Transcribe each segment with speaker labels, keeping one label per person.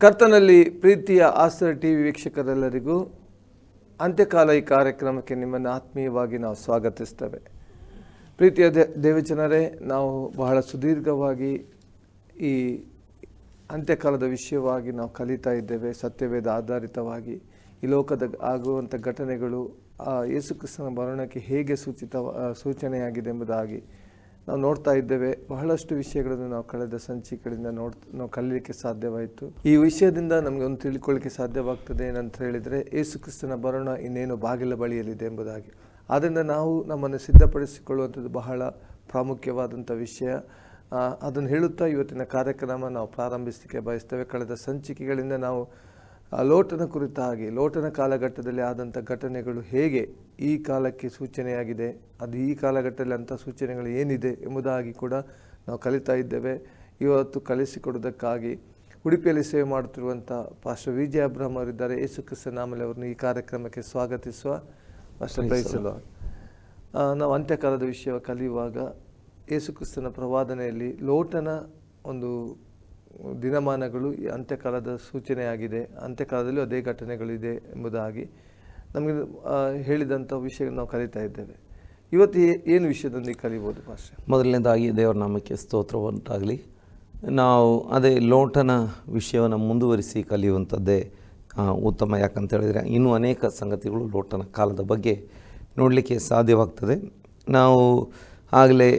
Speaker 1: ಕರ್ತನಲ್ಲಿ ಪ್ರೀತಿಯ ಆಸ್ತರ T V ವೀಕ್ಷಕರೆಲ್ಲರಿಗೂ ಅಂತ್ಯಕಾಲ ಈ ಕಾರ್ಯಕ್ರಮಕ್ಕೆ ನಿಮ್ಮನ್ನು ಆತ್ಮೀಯವಾಗಿ ನಾವು ಸ್ವಾಗತಿಸ್ತೇವೆ. ಪ್ರೀತಿಯ ದೇವಜನರೇ ನಾವು ಬಹಳ ಸುದೀರ್ಘವಾಗಿ ಈ ಅಂತ್ಯಕಾಲದ ವಿಷಯವಾಗಿ ನಾವು ಕಲಿತಾ ಇದ್ದೇವೆ. ಸತ್ಯವೇದ ಆಧಾರಿತವಾಗಿ ಈ ಲೋಕದ ಆಗುವಂಥ ಘಟನೆಗಳು ಯೇಸುಕ್ರಿಸ್ತನ ಮರಣಕ್ಕೆ ಹೇಗೆ ಸೂಚಿತ ಸೂಚನೆಯಾಗಿದೆ ಎಂಬುದಾಗಿ ನಾವು ನೋಡ್ತಾ ಇದ್ದೇವೆ, ಬಹಳಷ್ಟು ವಿಷಯಗಳನ್ನು ನಾವು ಕಳೆದ ಸಂಚಿಕೆಗಳಿಂದ ನೋಡ್, ನಾವು ಕಲೀಲಿಕ್ಕೆ ಸಾಧ್ಯವಾಯಿತು. ಈ ವಿಷಯದಿಂದ ನಮಗೆ ಒಂದು ತಿಳ್ಕೊಳ್ಳಿಕ್ಕೆ ಸಾಧ್ಯವಾಗ್ತದೆ ಏನಂತ ಹೇಳಿದರೆ, ಯೇಸುಕ್ರಿಸ್ತನ ಬರೋಣ ಇನ್ನೇನು ಬಾಗಿಲ ಬಳಿಯಲ್ಲಿದೆ ಎಂಬುದಾಗಿ. ಆದ್ದರಿಂದ ನಾವು ನಮ್ಮನ್ನು ಸಿದ್ಧಪಡಿಸಿಕೊಳ್ಳುವಂಥದ್ದು ಬಹಳ ಪ್ರಾಮುಖ್ಯವಾದಂಥ ವಿಷಯ. ಅದನ್ನು ಹೇಳುತ್ತಾ ಇವತ್ತಿನ ಕಾರ್ಯಕ್ರಮ ನಾವು ಪ್ರಾರಂಭಿಸಲಿಕ್ಕೆ ಬಯಸ್ತೇವೆ. ಕಳೆದ ಸಂಚಿಕೆಗಳಿಂದ ನಾವು ಆ ಲೋಟನ ಕುರಿತಾಗಿ ಲೋಟನ ಕಾಲಘಟ್ಟದಲ್ಲಿ ಆದಂಥ ಘಟನೆಗಳು ಹೇಗೆ ಈ ಕಾಲಕ್ಕೆ ಸೂಚನೆಯಾಗಿದೆ ಅದು ಈ ಕಾಲಘಟ್ಟದಲ್ಲಿ ಅಂಥ ಸೂಚನೆಗಳು ಏನಿದೆ ಎಂಬುದಾಗಿ ಕೂಡ ನಾವು ಕಲಿತಾ ಇದ್ದೇವೆ. ಇವತ್ತು ಕಲಿಸಿಕೊಡೋದಕ್ಕಾಗಿ ಉಡುಪಿಯಲ್ಲಿ ಸೇವೆ ಮಾಡುತ್ತಿರುವಂಥ ಪಾಸ್ಟರ್ ವಿಜಯ ಅಬ್ರಹಂ ಅವರಿದ್ದಾರೆ. ಯೇಸು ಕ್ರಿಸ್ತ ನಾಮಲೆ ಅವರನ್ನು ಈ ಕಾರ್ಯಕ್ರಮಕ್ಕೆ ಸ್ವಾಗತಿಸುವ ಪಾಸ್ಟರ್ ಪ್ರೈಸಲು ನಾವು ಅಂತ್ಯಕಾಲದ ವಿಷಯ ಕಲಿಯುವಾಗ ಯೇಸು ಕ್ರಿಸ್ತನ ಪ್ರವಾದನೆಯಲ್ಲಿ ಲೋಟನ ಒಂದು ದಿನಮಾನಗಳು ಅಂತ್ಯಕಾಲದ ಸೂಚನೆಯಾಗಿದೆ. ಅಂತ್ಯಕಾಲದಲ್ಲೂ ಅದೇ ಘಟನೆಗಳಿದೆ ಎಂಬುದಾಗಿ ನಮಗೆ ಹೇಳಿದಂಥ ವಿಷಯ ನಾವು ಕಲಿತಾ ಇದ್ದೇವೆ. ಇವತ್ತು ಏನು ವಿಷಯದೊಂದಿಗೆ ಕಲಿಬೋದು ಭಾಷೆ
Speaker 2: ಮೊದಲನೇದಾಗಿ ದೇವರ ನಾಮಕ್ಕೆ ಸ್ತೋತ್ರ ಉಂಟಾಗಲಿ ನಾವು ಅದೇ ಲೋಟನ ವಿಷಯವನ್ನು ಮುಂದುವರಿಸಿ ಕಲಿಯುವಂಥದ್ದೇ ಉತ್ತಮ. ಯಾಕಂತ ಹೇಳಿದರೆ ಇನ್ನೂ ಅನೇಕ ಸಂಗತಿಗಳು ಲೋಟನ ಕಾಲದ ಬಗ್ಗೆ ನೋಡಲಿಕ್ಕೆ ಸಾಧ್ಯವಾಗ್ತದೆ. ನಾವು ಆಗಲೇ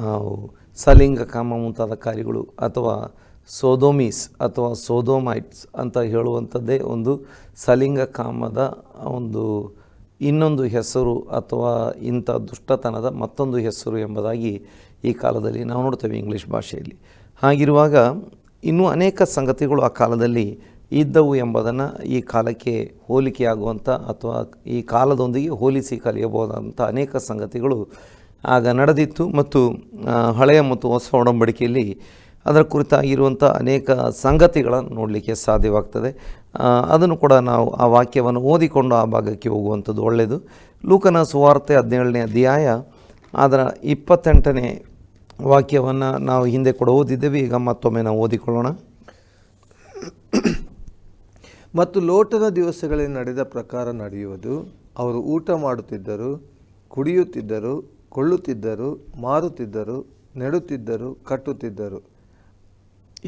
Speaker 2: ನಾವು ಸಲಿಂಗ ಕಾಮ ಮುಂತಾದ ಕಾರ್ಯಗಳು ಅಥವಾ ಸೋದೋಮೀಸ್ ಅಥವಾ ಸೋದೋಮೈಟ್ಸ್ ಅಂತ ಹೇಳುವಂಥದ್ದೇ ಒಂದು ಸಲಿಂಗ ಕಾಮದ ಒಂದು ಇನ್ನೊಂದು ಹೆಸರು ಅಥವಾ ಇಂಥ ದುಷ್ಟತನದ ಮತ್ತೊಂದು ಹೆಸರು ಎಂಬುದಾಗಿ ಈ ಕಾಲದಲ್ಲಿ ನಾವು ನೋಡ್ತೇವೆ ಇಂಗ್ಲೀಷ್ ಭಾಷೆಯಲ್ಲಿ. ಹಾಗಿರುವಾಗ ಇನ್ನೂ ಅನೇಕ ಸಂಗತಿಗಳು ಆ ಕಾಲದಲ್ಲಿ ಇದ್ದವು ಎಂಬುದನ್ನು ಈ ಕಾಲಕ್ಕೆ ಹೋಲಿಕೆಯಾಗುವಂಥ ಅಥವಾ ಈ ಕಾಲದೊಂದಿಗೆ ಹೋಲಿಸಿ ಕಲಿಯಬಹುದಾದಂಥ ಅನೇಕ ಸಂಗತಿಗಳು ಆಗ ನಡೆದಿತ್ತು ಮತ್ತು ಹಳೆಯ ಮತ್ತು ಹೊಸ ಒಡಂಬಡಿಕೆಯಲ್ಲಿ ಅದರ ಕುರಿತಾಗಿರುವಂಥ ಅನೇಕ ಸಂಗತಿಗಳನ್ನು ನೋಡಲಿಕ್ಕೆ ಸಾಧ್ಯವಾಗ್ತದೆ. ಅದನ್ನು ಕೂಡ ನಾವು ಆ ವಾಕ್ಯವನ್ನು ಓದಿಕೊಂಡು ಆ ಭಾಗಕ್ಕೆ ಹೋಗುವಂಥದ್ದು ಒಳ್ಳೆಯದು. ಲೂಕನ ಸುವಾರ್ತೆ ಹದಿನೇಳನೇ ಅಧ್ಯಾಯ ಅದರ ಇಪ್ಪತ್ತೆಂಟನೇ ವಾಕ್ಯವನ್ನು ನಾವು ಹಿಂದೆ ಕೂಡ ಓದಿದ್ದೇವೆ. ಈಗ ಮತ್ತೊಮ್ಮೆ ನಾವು ಓದಿಕೊಳ್ಳೋಣ.
Speaker 1: ಮತ್ತು ಲೋಟದ ದಿವಸಗಳಲ್ಲಿ ನಡೆದ ಪ್ರಕಾರ ನಡೆಯುವುದು. ಅವರು ಊಟ ಮಾಡುತ್ತಿದ್ದರು, ಕುಡಿಯುತ್ತಿದ್ದರು ಕೊಳ್ಳುತ್ತಿದ್ದರು ಮಾರುತ್ತಿದ್ದರು ನೆಡುತ್ತಿದ್ದರು ಕಟ್ಟುತ್ತಿದ್ದರು.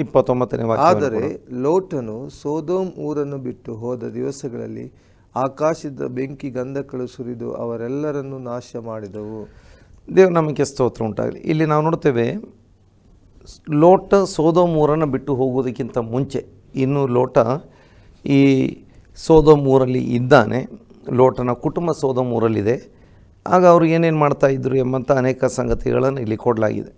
Speaker 2: ಇಪ್ಪತ್ತೊಂಬತ್ತನೇ
Speaker 1: ಆದರೆ ಲೋಟನು ಸೋದೋಮ್ ಊರನ್ನು ಬಿಟ್ಟು ಹೋದ ದಿವಸಗಳಲ್ಲಿ ಆಕಾಶದ ಬೆಂಕಿ ಗಂಧಕಗಳು ಸುರಿದು ಅವರೆಲ್ಲರನ್ನು ನಾಶ ಮಾಡಿದವು
Speaker 2: ದೇವ್ರ ನಮಗೆ ಸ್ತೋತ್ರ ಉಂಟಾಗಲಿ. ಇಲ್ಲಿ ನಾವು ನೋಡ್ತೇವೆ ಲೋಟ ಸೋದೋಮೂರನ್ನು ಬಿಟ್ಟು ಹೋಗುವುದಕ್ಕಿಂತ ಮುಂಚೆ ಇನ್ನು ಲೋಟ ಈ ಸೋದೋಮೂರಲ್ಲಿ ಇದ್ದಾನೆ. ಲೋಟನ ಕುಟುಂಬ ಸೋದೋಮೂರಲ್ಲಿದೆ ಆಗ ಅವರು ಏನೇನು ಮಾಡ್ತಾ ಇದ್ರು ಎಂಬಂಥ ಅನೇಕ ಸಂಗತಿಗಳನ್ನು ಇಲ್ಲಿ ಕೊಡಲಾಗಿದೆ.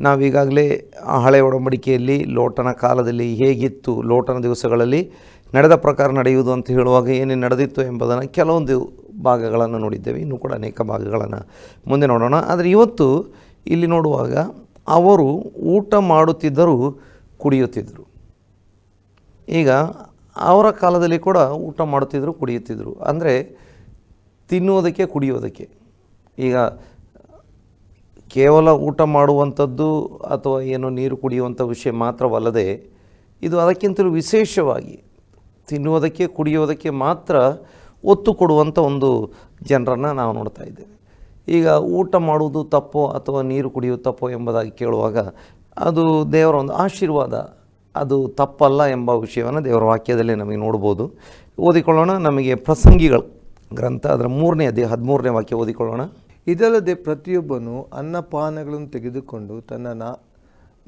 Speaker 2: ನಾವೀಗಾಗಲೇ ಆ ಹಳೆ ಒಡಂಬಡಿಕೆಯಲ್ಲಿ ಲೋಟನ ಕಾಲದಲ್ಲಿ ಹೇಗಿತ್ತು, ಲೋಟನ ದಿವಸಗಳಲ್ಲಿ ನಡೆದ ಪ್ರಕಾರ ನಡೆಯುವುದು ಅಂತ ಹೇಳುವಾಗ ಏನೇನು ನಡೆದಿತ್ತು ಎಂಬುದನ್ನು ಕೆಲವೊಂದು ಭಾಗಗಳನ್ನು ನೋಡಿದ್ದೇವೆ. ಇನ್ನೂ ಕೂಡ ಅನೇಕ ಭಾಗಗಳನ್ನು ಮುಂದೆ ನೋಡೋಣ. ಆದರೆ ಇವತ್ತು ಇಲ್ಲಿ ನೋಡುವಾಗ ಅವರು ಊಟ ಮಾಡುತ್ತಿದ್ದರೂ ಕುಡಿಯುತ್ತಿದ್ದರು. ಈಗ ಅವರ ಕಾಲದಲ್ಲಿ ಕೂಡ ಊಟ ಮಾಡುತ್ತಿದ್ದರು ಕುಡಿಯುತ್ತಿದ್ದರು. ಅಂದರೆ ತಿನ್ನುವುದಕ್ಕೆ ಕುಡಿಯೋದಕ್ಕೆ ಈಗ ಕೇವಲ ಊಟ ಮಾಡುವಂಥದ್ದು ಅಥವಾ ಏನು ನೀರು ಕುಡಿಯುವಂಥ ವಿಷಯ ಮಾತ್ರವಲ್ಲದೆ ಇದು ಅದಕ್ಕಿಂತಲೂ ವಿಶೇಷವಾಗಿ ತಿನ್ನುವುದಕ್ಕೆ ಕುಡಿಯೋದಕ್ಕೆ ಮಾತ್ರ ಒತ್ತು ಕೊಡುವಂಥ ಒಂದು ಜನರನ್ನು ನಾವು ನೋಡ್ತಾ ಇದ್ದೇವೆ. ಈಗ ಊಟ ಮಾಡುವುದು ತಪ್ಪೋ ಅಥವಾ ನೀರು ಕುಡಿಯೋದು ತಪ್ಪೋ ಎಂಬುದಾಗಿ ಕೇಳುವಾಗ ಅದು ದೇವರ ಒಂದು ಆಶೀರ್ವಾದ, ಅದು ತಪ್ಪಲ್ಲ ಎಂಬ ವಿಷಯವನ್ನು ದೇವರ ವಾಕ್ಯದಲ್ಲಿ ನಮಗೆ ನೋಡ್ಬೋದು. ಓದಿಕೊಳ್ಳೋಣ ನಮಗೆ ಪ್ರಸಂಗಿಗಳು ಗ್ರಂಥ, ಅದರ ಮೂರನೇ ಅದೇ ಹದಿಮೂರನೇ ವಾಕ್ಯ ಓದಿಕೊಳ್ಳೋಣ.
Speaker 1: ಇದಲ್ಲದೆ ಪ್ರತಿಯೊಬ್ಬನು ಅನ್ನಪಾನಗಳನ್ನು ತೆಗೆದುಕೊಂಡು ತನ್ನ ನಾ,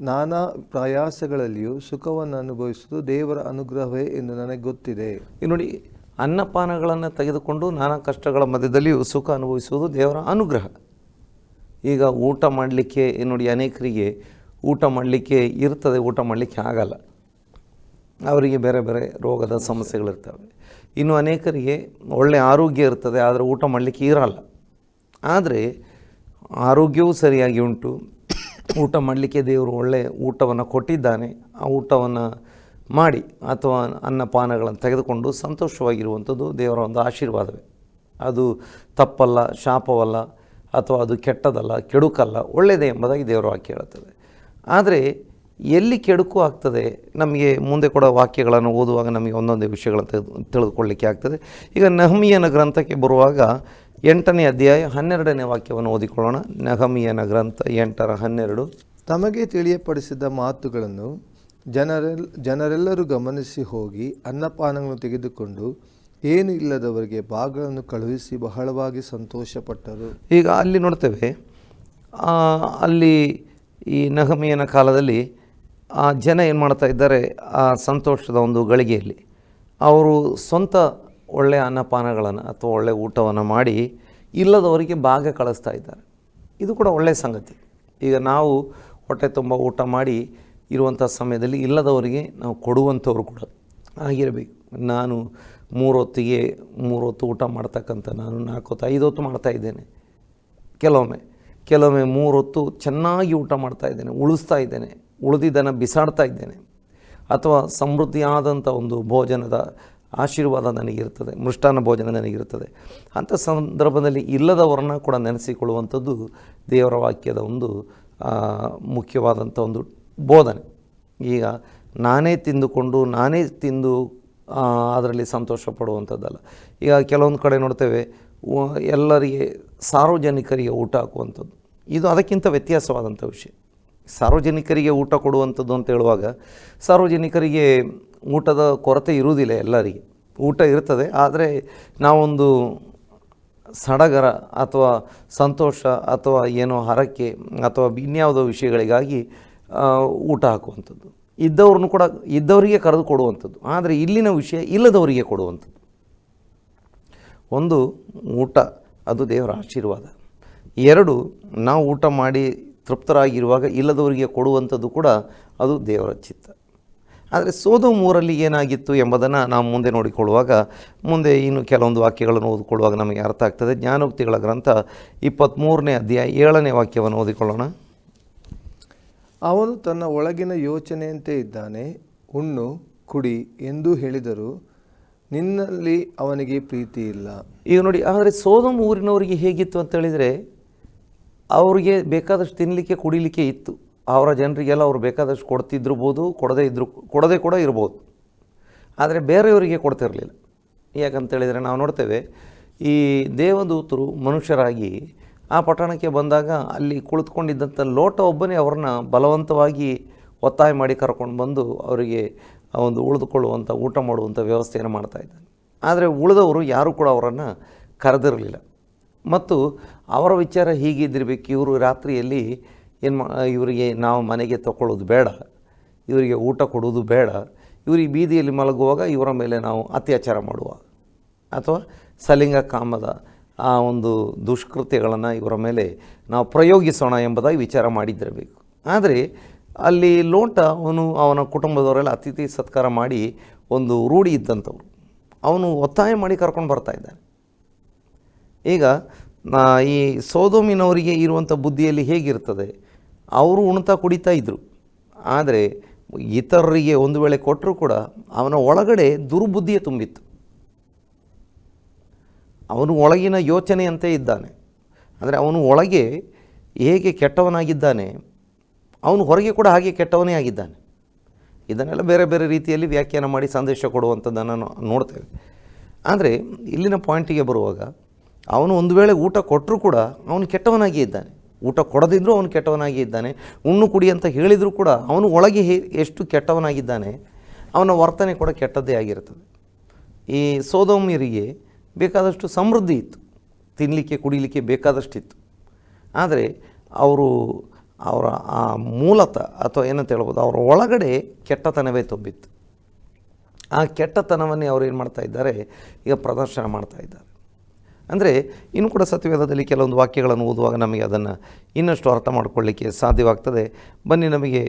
Speaker 1: ನಾನಾ ಪ್ರಯಾಸಗಳಲ್ಲಿಯೂ ಸುಖವನ್ನು ಅನುಭವಿಸುವುದು ದೇವರ ಅನುಗ್ರಹವೇ ಎಂದು ನನಗೆ ಗೊತ್ತಿದೆ.
Speaker 2: ಇನ್ನು ನೋಡಿ, ಅನ್ನಪಾನಗಳನ್ನು ತೆಗೆದುಕೊಂಡು ನಾನಾ ಕಷ್ಟಗಳ ಮಧ್ಯದಲ್ಲಿಯೂ ಸುಖ ಅನುಭವಿಸುವುದು ದೇವರ ಅನುಗ್ರಹ. ಈಗ ಊಟ ಮಾಡಲಿಕ್ಕೆ ನೋಡಿ, ಅನೇಕರಿಗೆ ಊಟ ಮಾಡಲಿಕ್ಕೆ ಇರ್ತದೆ, ಊಟ ಮಾಡಲಿಕ್ಕೆ ಆಗಲ್ಲ. ಅವರಿಗೆ ಬೇರೆ ಬೇರೆ ರೋಗದ ಸಮಸ್ಯೆಗಳಿರ್ತವೆ. ಇನ್ನು ಅನೇಕರಿಗೆ ಒಳ್ಳೆಯ ಆರೋಗ್ಯ ಇರ್ತದೆ, ಆದರೆ ಊಟ ಮಾಡಲಿಕ್ಕೆ ಇರಲ್ಲ. ಆದರೆ ಆರೋಗ್ಯವೂ ಸರಿಯಾಗಿ ಉಂಟು. ಊಟ ಮಾಡಲಿಕ್ಕೆ ದೇವರು ಒಳ್ಳೆಯ ಊಟವನ್ನು ಕೊಟ್ಟಿದ್ದಾನೆ. ಆ ಊಟವನ್ನು ಮಾಡಿ ಅಥವಾ ಅನ್ನಪಾನಗಳನ್ನು ತೆಗೆದುಕೊಂಡು ಸಂತೋಷವಾಗಿರುವಂಥದ್ದು ದೇವರ ಒಂದು ಆಶೀರ್ವಾದವೇ. ಅದು ತಪ್ಪಲ್ಲ, ಶಾಪವಲ್ಲ ಅಥವಾ ಅದು ಕೆಟ್ಟದಲ್ಲ, ಕೆಡುಕಲ್ಲ, ಒಳ್ಳೆಯದೇ ಎಂಬುದಾಗಿ ದೇವರ ವಾಕ್ಯ ಹೇಳುತ್ತದೆ. ಆದರೆ ಎಲ್ಲಿ ಕೆಡುಕು ಆಗ್ತದೆ, ನಮಗೆ ಮುಂದೆ ಕೂಡ ವಾಕ್ಯಗಳನ್ನು ಓದುವಾಗ ನಮಗೆ ಒಂದೊಂದೇ ವಿಷಯಗಳನ್ನು ತೆಗೆದು ತಿಳಿದುಕೊಳ್ಳಿಕ್ಕೆ ಆಗ್ತದೆ. ಈಗ ನಹಮಿಯನ ಗ್ರಂಥಕ್ಕೆ ಬರುವಾಗ ಎಂಟನೇ ಅಧ್ಯಾಯ ಹನ್ನೆರಡನೇ ವಾಕ್ಯವನ್ನು ಓದಿಕೊಳ್ಳೋಣ. ನಹಮಿಯನ ಗ್ರಂಥ ಎಂಟರ ಹನ್ನೆರಡು.
Speaker 1: ತಮಗೆ ತಿಳಿಯಪಡಿಸಿದ ಮಾತುಗಳನ್ನು ಜನರೆಲ್ ಜನರೆಲ್ಲರೂ ಗಮನಿಸಿ ಹೋಗಿ ಅನ್ನಪಾನಗಳನ್ನು ತೆಗೆದುಕೊಂಡು ಏನು ಇಲ್ಲದವರಿಗೆ ಭಾಗಗಳನ್ನು ಕಳುಹಿಸಿ ಬಹಳವಾಗಿ ಸಂತೋಷಪಟ್ಟರು.
Speaker 2: ಈಗ ಅಲ್ಲಿ ನೋಡ್ತೇವೆ ಅಲ್ಲಿ ಈ ನಹಮಿಯನ ಕಾಲದಲ್ಲಿ ಆ ಜನ ಏನು ಮಾಡ್ತಾ ಇದ್ದಾರೆ ಆ ಸಂತೋಷದ ಒಂದು ಗಳಿಗೆಯಲ್ಲಿ. ಅವರು ಸ್ವಂತ ಒಳ್ಳೆಯ ಅನ್ನಪಾನಗಳನ್ನು ಅಥವಾ ಒಳ್ಳೆಯ ಊಟವನ್ನು ಮಾಡಿ ಇಲ್ಲದವರಿಗೆ ಭಾಗ ಕಳಿಸ್ತಾ ಇದ್ದಾರೆ. ಇದು ಕೂಡ ಒಳ್ಳೆಯ ಸಂಗತಿ. ಈಗ ನಾವು ಹೊಟ್ಟೆ ತುಂಬ ಊಟ ಮಾಡಿ ಇರುವಂಥ ಸಮಯದಲ್ಲಿ ಇಲ್ಲದವರಿಗೆ ನಾವು ಕೊಡುವಂಥವ್ರು ಕೂಡ ಆಗಿರಬೇಕು. ನಾನು ಮೂರು ಹೊತ್ತಿಗೆ ಮೂರು ಹೊತ್ತು ಊಟ ಮಾಡ್ತಕ್ಕಂಥ ನಾನು ನಾಲ್ಕು ಹೊತ್ತು ಐದು ಹೊತ್ತು ಮಾಡ್ತಾ ಇದ್ದೇನೆ. ಕೆಲವೊಮ್ಮೆ ಕೆಲವೊಮ್ಮೆ ಮೂರು ಹೊತ್ತು ಚೆನ್ನಾಗಿ ಊಟ ಮಾಡ್ತಾ ಇದ್ದೇನೆ, ಉಳಿಸ್ತಾ ಇದ್ದೇನೆ, ಉಳಿದಿದ್ದನ್ನು ಬಿಸಾಡ್ತಾ ಇದ್ದೇನೆ. ಅಥವಾ ಸಮೃದ್ಧಿಯಾದಂಥ ಒಂದು ಭೋಜನದ ಆಶೀರ್ವಾದ ನನಗಿರ್ತದೆ ಮೃಷ್ಟಾನ್ನ ಭೋಜನ ನನಗಿರ್ತದೆ ಅಂಥ ಸಂದರ್ಭದಲ್ಲಿ ಇಲ್ಲದವರನ್ನ ಕೂಡ ನೆನೆಸಿಕೊಳ್ಳುವಂಥದ್ದು ದೇವರ ವಾಕ್ಯದ ಒಂದು ಮುಖ್ಯವಾದಂಥ ಒಂದು ಬೋಧನೆ. ಈಗ ನಾನೇ ತಿಂದುಕೊಂಡು, ನಾನೇ ತಿಂದು ಅದರಲ್ಲಿ ಸಂತೋಷ ಪಡುವಂಥದ್ದಲ್ಲ. ಈಗ ಕೆಲವೊಂದು ಕಡೆ ನೋಡ್ತೇವೆ ಎಲ್ಲರಿಗೆ ಸಾರ್ವಜನಿಕರಿಗೆ ಊಟ ಹಾಕುವಂಥದ್ದು. ಇದು ಅದಕ್ಕಿಂತ ವ್ಯತ್ಯಾಸವಾದಂಥ ವಿಷಯ. ಸಾರ್ವಜನಿಕರಿಗೆ ಊಟ ಕೊಡುವಂಥದ್ದು ಅಂತ ಹೇಳುವಾಗ, ಸಾರ್ವಜನಿಕರಿಗೆ ಊಟದ ಕೊರತೆ ಇರುವುದಿಲ್ಲ ಎಲ್ಲರಿಗೆ. ಊಟ ಇರ್ತದೆ, ಆದರೆ ನಾವೊಂದು ಸಡಗರ ಅಥವಾ ಸಂತೋಷ ಅಥವಾ ಏನೋ ಹರಕೆ ಅಥವಾ ಇನ್ಯಾವುದೋ ವಿಷಯಗಳಿಗಾಗಿ ಊಟ ಹಾಕುವಂಥದ್ದು. ಇದ್ದವ್ರನ್ನೂ ಕೂಡ, ಇದ್ದವರಿಗೆ ಕರೆದು ಕೊಡುವಂಥದ್ದು. ಆದರೆ ಇಲ್ಲಿನ ವಿಷಯ ಇಲ್ಲದವರಿಗೆ ಕೊಡುವಂಥದ್ದು. ಒಂದು, ಊಟ, ಅದು ದೇವರ ಆಶೀರ್ವಾದ. ಎರಡು, ನಾವು ಊಟ ಮಾಡಿ ತೃಪ್ತರಾಗಿರುವಾಗ ಇಲ್ಲದವರಿಗೆ ಕೊಡುವಂಥದ್ದು ಕೂಡ ಅದು ದೇವರ ಚಿತ್ತ. ಆದರೆ ಸೋದೋಮ್ ಊರಲ್ಲಿ ಏನಾಗಿತ್ತು ಎಂಬುದನ್ನು ನಾವು ಮುಂದೆ ನೋಡಿಕೊಳ್ಳುವಾಗ ಮುಂದೆ ಇನ್ನು ಕೆಲವೊಂದು ವಾಕ್ಯಗಳನ್ನು ಓದಿಕೊಳ್ಳುವಾಗ ನಮಗೆ ಅರ್ಥ ಆಗ್ತದೆ. ಜ್ಞಾನೋಕ್ತಿಗಳ ಗ್ರಂಥ ಇಪ್ಪತ್ತ್ಮೂರನೇ ಅಧ್ಯಾಯ ಏಳನೇ ವಾಕ್ಯವನ್ನು ಓದಿಕೊಳ್ಳೋಣ.
Speaker 1: ಅವನು ತನ್ನ ಒಳಗಿನ ಯೋಚನೆಯಂತೆ ಇದ್ದಾನೆ. ಹುಣ್ಣು ಕುಡಿ ಎಂದು ಹೇಳಿದರು ನಿನ್ನಲ್ಲಿ ಅವನಿಗೆ ಪ್ರೀತಿ ಇಲ್ಲ.
Speaker 2: ಈಗ ನೋಡಿ ಆದರೆ ಸೋದಮ್ ಊರಿನವರಿಗೆ ಹೇಗಿತ್ತು ಅಂತ ಹೇಳಿದರೆ ಅವರಿಗೆ ಬೇಕಾದಷ್ಟು ತಿನ್ನಲಿಕ್ಕೆ ಕುಡಿಲಿಕ್ಕೆ ಇತ್ತು. ಅವರ ಜನರಿಗೆಲ್ಲ ಅವ್ರು ಬೇಕಾದಷ್ಟು ಕೊಡ್ತಿದ್ದಿರ್ಬೋದು, ಕೊಡದೇ ಇದ್ರು, ಕೊಡದೇ ಕೂಡ ಇರ್ಬೋದು. ಆದರೆ ಬೇರೆಯವರಿಗೆ ಕೊಡ್ತಿರಲಿಲ್ಲ. ಯಾಕಂತೇಳಿದರೆ ನಾವು ನೋಡ್ತೇವೆ, ಈ ದೇವದೂತರು ಮನುಷ್ಯರಾಗಿ ಆ ಪಟ್ಟಣಕ್ಕೆ ಬಂದಾಗ ಅಲ್ಲಿ ಕುಳಿತುಕೊಂಡಿದ್ದಂಥ ಲೋಟ ಒಬ್ಬನೇ ಅವ್ರನ್ನ ಬಲವಂತವಾಗಿ ಒತ್ತಾಯ ಮಾಡಿ ಕರ್ಕೊಂಡು ಬಂದು ಅವರಿಗೆ ಒಂದು ಉಳಿದುಕೊಳ್ಳುವಂಥ, ಊಟ ಮಾಡುವಂಥ ವ್ಯವಸ್ಥೆಯನ್ನು ಮಾಡ್ತಾ ಇದ್ದಾನೆ. ಆದರೆ ಉಳಿದವರು ಯಾರೂ ಕೂಡ ಅವರನ್ನು ಕರೆದಿರಲಿಲ್ಲ. ಮತ್ತು ಅವರ ವಿಚಾರ ಹೀಗಿದ್ದಿರಬೇಕು, ಇವರು ರಾತ್ರಿಯಲ್ಲಿ ಏನು ಮಾ, ಇವರಿಗೆ ನಾವು ಮನೆಗೆ ತಗೊಳ್ಳೋದು ಬೇಡ, ಇವರಿಗೆ ಊಟ ಕೊಡೋದು ಬೇಡ, ಇವರಿಗೆ ಬೀದಿಯಲ್ಲಿ ಮಲಗುವಾಗ ಇವರ ಮೇಲೆ ನಾವು ಅತ್ಯಾಚಾರ ಮಾಡುವ ಅಥವಾ ಸಲಿಂಗ ಕಾಮದ ಆ ಒಂದು ದುಷ್ಕೃತ್ಯಗಳನ್ನು ಇವರ ಮೇಲೆ ನಾವು ಪ್ರಯೋಗಿಸೋಣ ಎಂಬುದಾಗಿ ವಿಚಾರ ಮಾಡಿದ್ದಿರಬೇಕು. ಆದರೆ ಅಲ್ಲಿ ಲೋಟ ಅವನು, ಅವನ ಕುಟುಂಬದವರೆಲ್ಲ ಅತಿಥಿ ಸತ್ಕಾರ ಮಾಡಿ ಒಂದು ರೂಢಿ ಇದ್ದಂಥವ್ರು. ಅವನು ಒತ್ತಾಯ ಮಾಡಿ ಕರ್ಕೊಂಡು ಬರ್ತಾ ಇದ್ದಾನೆ. ಈಗ ಈ ಸೋದೋಮಿನವರಿಗೆ ಇರುವಂಥ ಬುದ್ಧಿಯಲ್ಲಿ ಹೇಗಿರ್ತದೆ? ಅವರು ಉಣ್ತಾ ಕುಡಿತಾ ಇದ್ದರು ಆದರೆ ಇತರರಿಗೆ ಒಂದು ವೇಳೆ ಕೊಟ್ಟರೂ ಕೂಡ ಅವನ ಒಳಗಡೆ ದುರ್ಬುದ್ಧಿಯೇ ತುಂಬಿತ್ತು. ಅವನು ಒಳಗಿನ ಯೋಚನೆಯಂತೆ ಇದ್ದಾನೆ. ಅಂದರೆ ಅವನು ಒಳಗೆ ಹೇಗೆ ಕೆಟ್ಟವನಾಗಿದ್ದಾನೆ, ಅವನು ಹೊರಗೆ ಕೂಡ ಹಾಗೆ ಕೆಟ್ಟವನೇ ಆಗಿದ್ದಾನೆ. ಇದನ್ನೆಲ್ಲ ಬೇರೆ ಬೇರೆ ರೀತಿಯಲ್ಲಿ ವ್ಯಾಖ್ಯಾನ ಮಾಡಿ ಸಂದೇಶ ಕೊಡುವಂಥದ್ದನ್ನು ನೋಡ್ತೇವೆ ಆದರೆ ಇಲ್ಲಿನ ಪಾಯಿಂಟಿಗೆ ಬರುವಾಗ ಅವನು ಒಂದು ವೇಳೆ ಊಟ ಕೊಟ್ಟರೂ ಕೂಡ ಅವನು ಕೆಟ್ಟವನಾಗಿಯೇ ಇದ್ದಾನೆ. ಊಟ ಕೊಡದಿದ್ದರೂ ಅವನು ಕೆಟ್ಟವನಾಗಿ ಇದ್ದಾನೆ. ಉಣ್ಣು ಕುಡಿ ಅಂತ ಹೇಳಿದರೂ ಕೂಡ ಅವನು ಒಳಗೆ ಎಷ್ಟು ಕೆಟ್ಟವನಾಗಿದ್ದಾನೆ, ಅವನ ವರ್ತನೆ ಕೂಡ ಕೆಟ್ಟದ್ದೇ ಆಗಿರ್ತದೆ. ಈ ಸೋದೋಮಿಯರಿಗೆ ಬೇಕಾದಷ್ಟು ಸಮೃದ್ಧಿ ಇತ್ತು. ತಿನ್ನಲಿಕ್ಕೆ ಕುಡಿಲಿಕ್ಕೆ ಬೇಕಾದಷ್ಟಿತ್ತು. ಆದರೆ ಅವರು ಅವರ ಆ ಮೂಲತ ಅಥವಾ ಏನಂತ ಹೇಳ್ಬೋದು, ಅವರ ಒಳಗಡೆ ಕೆಟ್ಟತನವೇ ತುಂಬಿತ್ತು. ಆ ಕೆಟ್ಟತನವನ್ನೇ ಅವರು ಏನು ಮಾಡ್ತಾ ಇದ್ದಾರೆ, ಈಗ ಪ್ರದರ್ಶನ ಮಾಡ್ತಾ ಇದ್ದಾರೆ. ಅಂದರೆ ಇನ್ನು ಕೂಡ ಸತ್ಯವೇದದಲ್ಲಿ ಕೆಲವೊಂದು ವಾಕ್ಯಗಳನ್ನು ಓದುವಾಗ ನಮಗೆ ಅದನ್ನು ಇನ್ನಷ್ಟು ಅರ್ಥ ಮಾಡಿಕೊಳ್ಳಿಕ್ಕೆ ಸಾಧ್ಯವಾಗ್ತದೆ. ಬನ್ನಿ ನಮಗೆ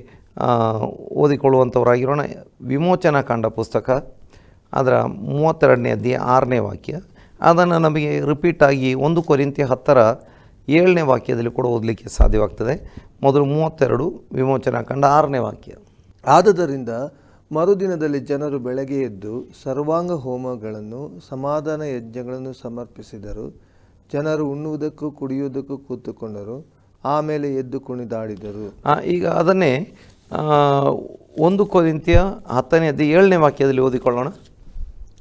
Speaker 2: ಓದಿಕೊಳ್ಳುವಂಥವರಾಗಿರೋಣ. ವಿಮೋಚನಾ ಕಾಂಡ ಪುಸ್ತಕ, ಅದರ ಮೂವತ್ತೆರಡನೇ ಅಧ್ಯಾಯ ಆರನೇ ವಾಕ್ಯ. ಅದನ್ನು ನಮಗೆ ರಿಪೀಟಾಗಿ ಒಂದು ಕೊರಿಂತಿ ಹತ್ತರ ಏಳನೇ ವಾಕ್ಯದಲ್ಲಿ ಕೂಡ ಓದಲಿಕ್ಕೆ ಸಾಧ್ಯವಾಗ್ತದೆ. ಮೊದಲು ಮೂವತ್ತೆರಡು, ವಿಮೋಚನಾ ಕಂಡ ಆರನೇ ವಾಕ್ಯ.
Speaker 1: ಆದುದರಿಂದ ಮರುದಿನದಲ್ಲಿ ಜನರು ಬೆಳಗ್ಗೆ ಎದ್ದು ಸರ್ವಾಂಗ ಹೋಮಗಳನ್ನು, ಸಮಾಧಾನ ಯಜ್ಞಗಳನ್ನು ಸಮರ್ಪಿಸಿದರು. ಜನರು ಉಣ್ಣುವುದಕ್ಕೂ ಕುಡಿಯುವುದಕ್ಕೂ ಕೂತುಕೊಂಡರು. ಆಮೇಲೆ ಎದ್ದು ಕುಣಿದಾಡಿದರು.
Speaker 2: ಈಗ ಅದನ್ನೇ ಒಂದು ಕೋರಿಂತಿಯ ಹತ್ತನೇ ಏಳನೇ ವಾಕ್ಯದಲ್ಲಿ ಓದಿಕೊಳ್ಳೋಣ.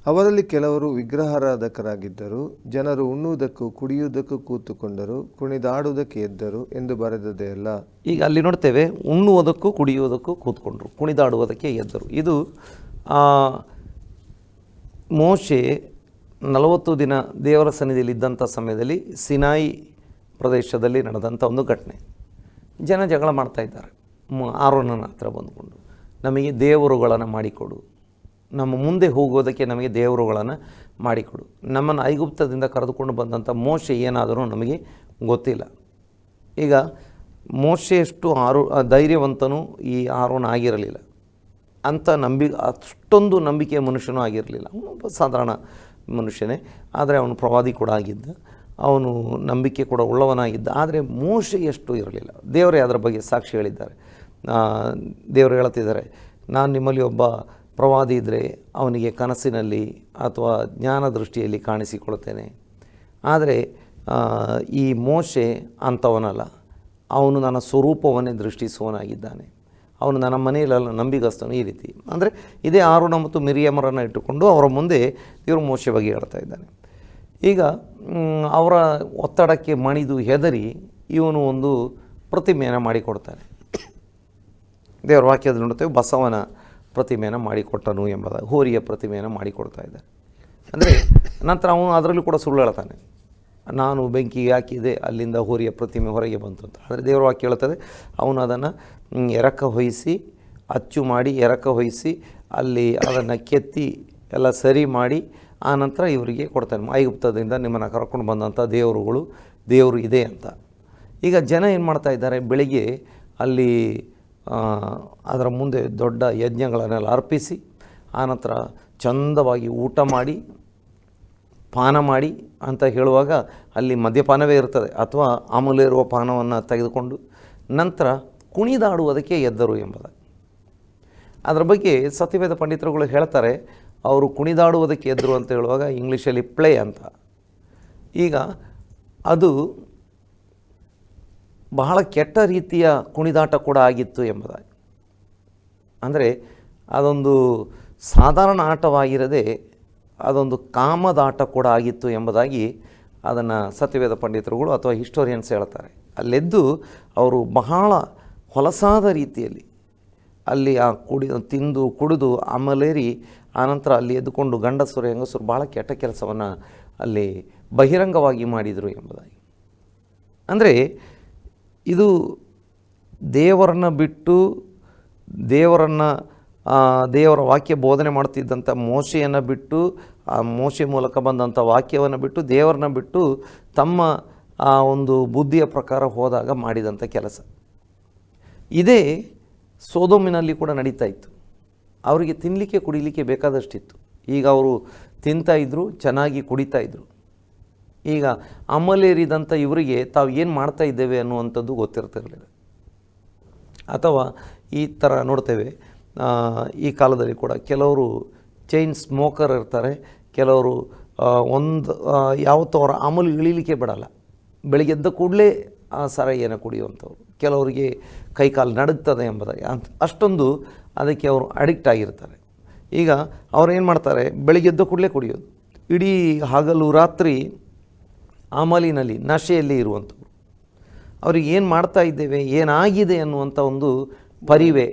Speaker 1: ಅವರಲ್ಲಿ ಕೆಲವರು ವಿಗ್ರಹಾರಾಧಕರಾಗಿದ್ದರು, ಜನರು ಉಣ್ಣುವುದಕ್ಕೂ ಕುಡಿಯುವುದಕ್ಕೂ ಕೂತುಕೊಂಡರು, ಕುಣಿದಾಡುವುದಕ್ಕೆ ಎದ್ದರು ಎಂದು ಬರೆದದೇ ಅಲ್ಲ
Speaker 2: ಈಗ ಅಲ್ಲಿ ನೋಡ್ತೇವೆ, ಉಣ್ಣುವುದಕ್ಕೂ ಕುಡಿಯುವುದಕ್ಕೂ ಕೂತ್ಕೊಂಡ್ರು, ಕುಣಿದಾಡುವುದಕ್ಕೆ ಎದ್ದರು. ಇದು ಮೋಶೆ ನಲವತ್ತು ದಿನ ದೇವರ ಸನ್ನಿಧಿಯಲ್ಲಿ ಇದ್ದಂಥ ಸಮಯದಲ್ಲಿ ಸಿನಾಯಿ ಪ್ರದೇಶದಲ್ಲಿ ನಡೆದಂಥ ಒಂದು ಘಟನೆ. ಜನ ಜಗಳ ಮಾಡ್ತಾ ಇದ್ದಾರೆ. ಆರೋನನ ಹತ್ರ ಬಂದುಕೊಂಡು. ನಮಗೆ ದೇವರುಗಳನ್ನು ಮಾಡಿಕೊಡು. ನಮ್ಮ ಮುಂದೆ ಹೋಗೋದಕ್ಕೆ ನಮಗೆ ದೇವರುಗಳನ್ನು ಮಾಡಿಕೊಡು. ನಮ್ಮನ್ನು ಐಗುಪ್ತದಿಂದ ಕರೆದುಕೊಂಡು ಬಂದಂಥ ಮೋಶೆ ಏನಾದರೂ ನಮಗೆ ಗೊತ್ತಿಲ್ಲ. ಈಗ ಮೋಶೆಯಷ್ಟು ಆರು, ಧೈರ್ಯವಂತನೂ ಈ ಆರೋನ ಆಗಿರಲಿಲ್ಲ. ಅಂಥ ನಂಬಿ, ಅಷ್ಟೊಂದು ನಂಬಿಕೆಯ ಮನುಷ್ಯನೂ ಆಗಿರಲಿಲ್ಲ. ಅವನು ಒಬ್ಬ ಸಾಧಾರಣ ಮನುಷ್ಯನೇ. ಆದರೆ ಅವನು ಪ್ರವಾದಿ ಕೂಡ ಆಗಿದ್ದ. ಅವನು ನಂಬಿಕೆ ಕೂಡ ಉಳ್ಳವನಾಗಿದ್ದ. ಆದರೆ ಮೋಶೆಯಷ್ಟು ಇರಲಿಲ್ಲ. ದೇವರೇ ಅದರ ಬಗ್ಗೆ ಸಾಕ್ಷಿ ಹೇಳಿದ್ದಾರೆ. ದೇವರು ಹೇಳ್ತಿದ್ದಾರೆ, ನಾನು ನಿಮ್ಮಲ್ಲಿ ಒಬ್ಬ ಪ್ರವಾದಿ ಇದ್ದರೆ ಅವನಿಗೆ ಕನಸಿನಲ್ಲಿ ಅಥವಾ ಜ್ಞಾನ ದೃಷ್ಟಿಯಲ್ಲಿ ಕಾಣಿಸಿಕೊಳ್ತೇನೆ ಆದರೆ ಈ ಮೋಶೆ ಅಂಥವನಲ್ಲ. ಅವನು ನನ್ನ ಸ್ವರೂಪವನ್ನೇ ದೃಷ್ಟಿಸುವನಾಗಿದ್ದಾನೆ ಅವನು ನನ್ನ ಮನೆಯಲ್ಲೆಲ್ಲ ನಂಬಿಗಸ್ತನು ಈ ರೀತಿ. ಅಂದರೆ ಇದೇ ಆರುಣ ಮತ್ತು ಮಿರಿಯಮರನ್ನು ಇಟ್ಟುಕೊಂಡು ಅವರ ಮುಂದೆ ಇವರು ಮೋಶೆ ಬಗ್ಗೆ ಹೇಳ್ತಾ ಇದ್ದಾನೆ. ಈಗ ಅವರ ಒತ್ತಡಕ್ಕೆ ಮಣಿದು ಹೆದರಿ ಇವನು ಒಂದು ಪ್ರತಿಮೆಯನ್ನು ಮಾಡಿಕೊಡ್ತಾನೆ. ದೇವರ ವಾಕ್ಯದಲ್ಲಿ ನೋಡ್ತೇವೆ ಬಸವನ ಪ್ರತಿಮೆಯನ್ನು ಮಾಡಿಕೊಟ್ಟನು ಎಂಬುದ ಹೋರಿಯ ಪ್ರತಿಮೆಯನ್ನು ಮಾಡಿಕೊಡ್ತಾ ಇದ್ದಾನೆ ಅಂದರೆ ನಂತರ ಅವನು ಅದರಲ್ಲೂ ಕೂಡ ಸುಳ್ಳು ಹೇಳ್ತಾನೆ. ನಾನು ಬೆಂಕಿಗೆ ಹಾಕಿದೆ, ಅಲ್ಲಿಂದ ಹೋರಿಯ ಪ್ರತಿಮೆ ಹೊರಗೆ ಬಂತು ಅಂತ. ಅಂದರೆ ದೇವರ ವಾಕ್ಯ ಹೇಳ್ತದೆ, ಅವನು ಅದನ್ನು ಎರಕ ಹೊಯಿಸಿ, ಅಚ್ಚು ಮಾಡಿ ಎರಕ ಹೊಯಿಸಿ, ಅಲ್ಲಿ ಅದನ್ನು ಕೆತ್ತಿ ಎಲ್ಲ ಸರಿ ಮಾಡಿ, ಆ ನಂತರ ಇವರಿಗೆ ಕೊಡ್ತಾನೆ. ಐಗುಪ್ತದಿಂದ ನಿಮ್ಮನ್ನು ಕರ್ಕೊಂಡು ಬಂದಂಥ ದೇವರುಗಳು, ದೇವರು ಇದೆ ಅಂತ. ಈಗ ಜನ ಏನು ಮಾಡ್ತಾ ಇದ್ದಾರೆ, ಬೆಳಿಗ್ಗೆ ಅಲ್ಲಿ ಅದರ ಮುಂದೆ ದೊಡ್ಡ ಯಜ್ಞಗಳನ್ನೆಲ್ಲ ಅರ್ಪಿಸಿ ಆನಂತರ ಚಂದವಾಗಿ ಊಟ ಮಾಡಿ, ಪಾನ ಮಾಡಿ ಅಂತ ಹೇಳುವಾಗ ಅಲ್ಲಿ ಮದ್ಯಪಾನವೇ ಇರ್ತದೆ. ಅಥವಾ ಆಮೂಲೆ ಇರುವ ಪಾನವನ್ನು ತೆಗೆದುಕೊಂಡು ನಂತರ ಕುಣಿದಾಡುವುದಕ್ಕೆ ಎದ್ದರು ಎಂಬುದಾಗಿ ಅದರ ಬಗ್ಗೆ ಸತ್ಯವೇದ ಪಂಡಿತರುಗಳು ಹೇಳ್ತಾರೆ, ಅವರು ಕುಣಿದಾಡುವುದಕ್ಕೆ ಎದ್ದರು ಅಂತ ಹೇಳುವಾಗ ಇಂಗ್ಲೀಷಲ್ಲಿ ಪ್ಲೇ ಅಂತ. ಈಗ ಅದು ಬಹಳ ಕೆಟ್ಟ ರೀತಿಯ ಕುಣಿದಾಟ ಕೂಡ ಆಗಿತ್ತು ಎಂಬುದಾಗಿ. ಅಂದರೆ ಅದೊಂದು ಸಾಧಾರಣ ಆಟವಾಗಿರದೆ ಅದೊಂದು ಕಾಮದಾಟ ಕೂಡ ಆಗಿತ್ತು ಎಂಬುದಾಗಿ ಅದನ್ನು ಸತ್ಯವೇದ ಪಂಡಿತರುಗಳು ಅಥವಾ ಹಿಸ್ಟೋರಿಯನ್ಸ್ ಹೇಳ್ತಾರೆ. ಅಲ್ಲೆದ್ದು ಅವರು ಬಹಳ ಹೊಲಸಾದ ರೀತಿಯಲ್ಲಿ ಅಲ್ಲಿ ಆ ಕುಡಿ, ತಿಂದು, ಕುಡಿದು, ಅಮಲೇರಿ, ಆನಂತರ ಅಲ್ಲಿ ಎದ್ದುಕೊಂಡು ಗಂಡಸರು, ಹೆಂಗಸರು ಭಾಳ ಕೆಟ್ಟ ಕೆಲಸವನ್ನು ಅಲ್ಲಿ ಬಹಿರಂಗವಾಗಿ ಮಾಡಿದರು ಎಂಬುದಾಗಿ. ಅಂದರೆ ಇದು ದೇವರನ್ನು ಬಿಟ್ಟು ದೇವರನ್ನು ದೇವರ ವಾಕ್ಯ ಬೋಧನೆ ಮಾಡ್ತಿದ್ದಂಥ ಮೋಶೆಯನ್ನು ಬಿಟ್ಟು, ಆ ಮೋಶೆ ಮೂಲಕ ಬಂದಂಥ ವಾಕ್ಯವನ್ನು ಬಿಟ್ಟು, ದೇವರನ್ನ ಬಿಟ್ಟು ತಮ್ಮ, ಆ, ಒಂದು ಬುದ್ಧಿಯ ಪ್ರಕಾರ ಹೋದಾಗ ಮಾಡಿದಂಥ ಕೆಲಸ. ಇದೇ ಸೋದೋಮಿನಲ್ಲಿ ಕೂಡ ನಡೀತಾ ಇತ್ತು. ಅವರಿಗೆ ತಿನ್ನಲಿಕ್ಕೆ ಕುಡಿಲಿಕ್ಕೆ ಬೇಕಾದಷ್ಟಿತ್ತು. ಈಗ ಅವರು ತಿಂತಾಯಿದ್ರು ಚೆನ್ನಾಗಿ ಕುಡಿತಾ ಇದ್ದರು ಈಗ ಅಮಲೇರಿದಂಥ ಇವರಿಗೆ ತಾವು ಏನು ಮಾಡ್ತಾ ಇದ್ದೇವೆ ಅನ್ನುವಂಥದ್ದು ಗೊತ್ತಿರ್ತಿರಲಿಲ್ಲ. ಅಥವಾ ಈ ಥರ ನೋಡ್ತೇವೆ ಈ ಕಾಲದಲ್ಲಿ ಕೂಡ ಕೆಲವರು ಚೈನ್ ಸ್ಮೋಕರ್ ಇರ್ತಾರೆ, ಕೆಲವರು ಒಂದು ಯಾವತ್ತೂ ಅವರ ಅಮಲು ಇಳಿಲಿಕ್ಕೆ ಬಿಡಲ್ಲ. ಬೆಳಿಗ್ಗೆ ಎದ್ದ ಕೂಡಲೇ ಆ ಸರಾಯಿಯನ್ನು ಕುಡಿಯುವಂಥವ್ರು. ಕೆಲವರಿಗೆ ಕೈಕಾಲು ನಡುಗ್ತದೆ ಎಂಬುದಾಗಿ. ಅಂತ, ಅಷ್ಟೊಂದು ಅದಕ್ಕೆ ಅವರು ಅಡಿಕ್ಟ್ ಆಗಿರ್ತಾರೆ. ಈಗ ಅವ್ರು ಏನು ಮಾಡ್ತಾರೆ, ಬೆಳಿಗ್ಗೆ ಎದ್ದ ಕೂಡಲೇ ಕುಡಿಯೋದು. ಇಡೀ ಹಗಲು ರಾತ್ರಿ ಅಮಲಿನಲ್ಲಿ ನಶೆಯಲ್ಲಿ ಇರುವಂಥವ್ರು. ಅವ್ರಿಗೆ ಏನು ಮಾಡ್ತಾ ಇದ್ದೇವೆ, ಏನಾಗಿದೆ ಅನ್ನುವಂಥ ಒಂದು ಪರಿವೆ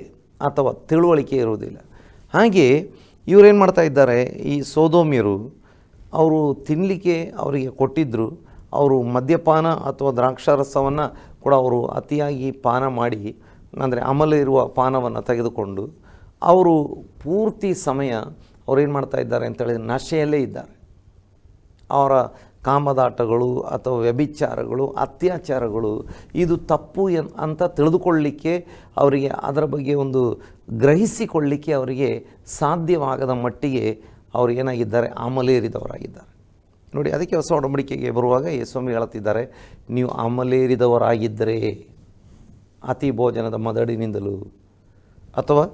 Speaker 2: ಅಥವಾ ತಿಳುವಳಿಕೆ ಇರುವುದಿಲ್ಲ. ಹಾಗೆ ಇವರೇನು ಮಾಡ್ತಾ ಇದ್ದಾರೆ, ಈ ಸೋದೋಮ್ಯರು ಅವರು ತಿನ್ನಲಿಕ್ಕೆ ಅವರಿಗೆ ಕೊಟ್ಟಿದ್ದರು ಅವರು ಮದ್ಯಪಾನ ಅಥವಾ ದ್ರಾಕ್ಷಾರಸವನ್ನು ಕೂಡ ಅವರು ಅತಿಯಾಗಿ ಪಾನ ಮಾಡಿ, ಅಂದರೆ ಅಮಲ ಇರುವ ಪಾನವನ್ನು ತೆಗೆದುಕೊಂಡು ಅವರು ಪೂರ್ತಿ ಸಮಯ ಅವ್ರೇನು ಮಾಡ್ತಾ ಇದ್ದಾರೆ ಅಂತೇಳಿದ್ರೆ ನಶೆಯಲ್ಲೇ ಇದ್ದಾರೆ. ಅವರ ಕಾಮದಾಟಗಳು ಅಥವಾ ವ್ಯಭಿಚಾರಗಳು, ಅತ್ಯಾಚಾರಗಳು, ಇದು ತಪ್ಪು ಎನ್ ಅಂತ ತಿಳಿದುಕೊಳ್ಳಲಿಕ್ಕೆ ಅವರಿಗೆ ಅದರ ಬಗ್ಗೆ ಒಂದು ಗ್ರಹಿಸಿಕೊಳ್ಳಲಿಕ್ಕೆ ಅವರಿಗೆ ಸಾಧ್ಯವಾಗದ ಮಟ್ಟಿಗೆ ಅವರು ಏನಾಗಿದ್ದಾರೆ, ಆಮಲೇರಿದವರಾಗಿದ್ದಾರೆ. ನೋಡಿ, ಅದಕ್ಕೆ ಹೊಸ ಒಡಂಬಡಿಕೆಗೆ ಬರುವಾಗ ಯೇಸ್ವಾಮಿ ಹೇಳುತ್ತಿದ್ದಾರೆ, ನೀವು ಆಮಲೇರಿದವರಾಗಿದ್ದರೆ ಅತಿ ಭೋಜನದ ಮದಡಿನಿಂದಲೂ ಅಥವಾ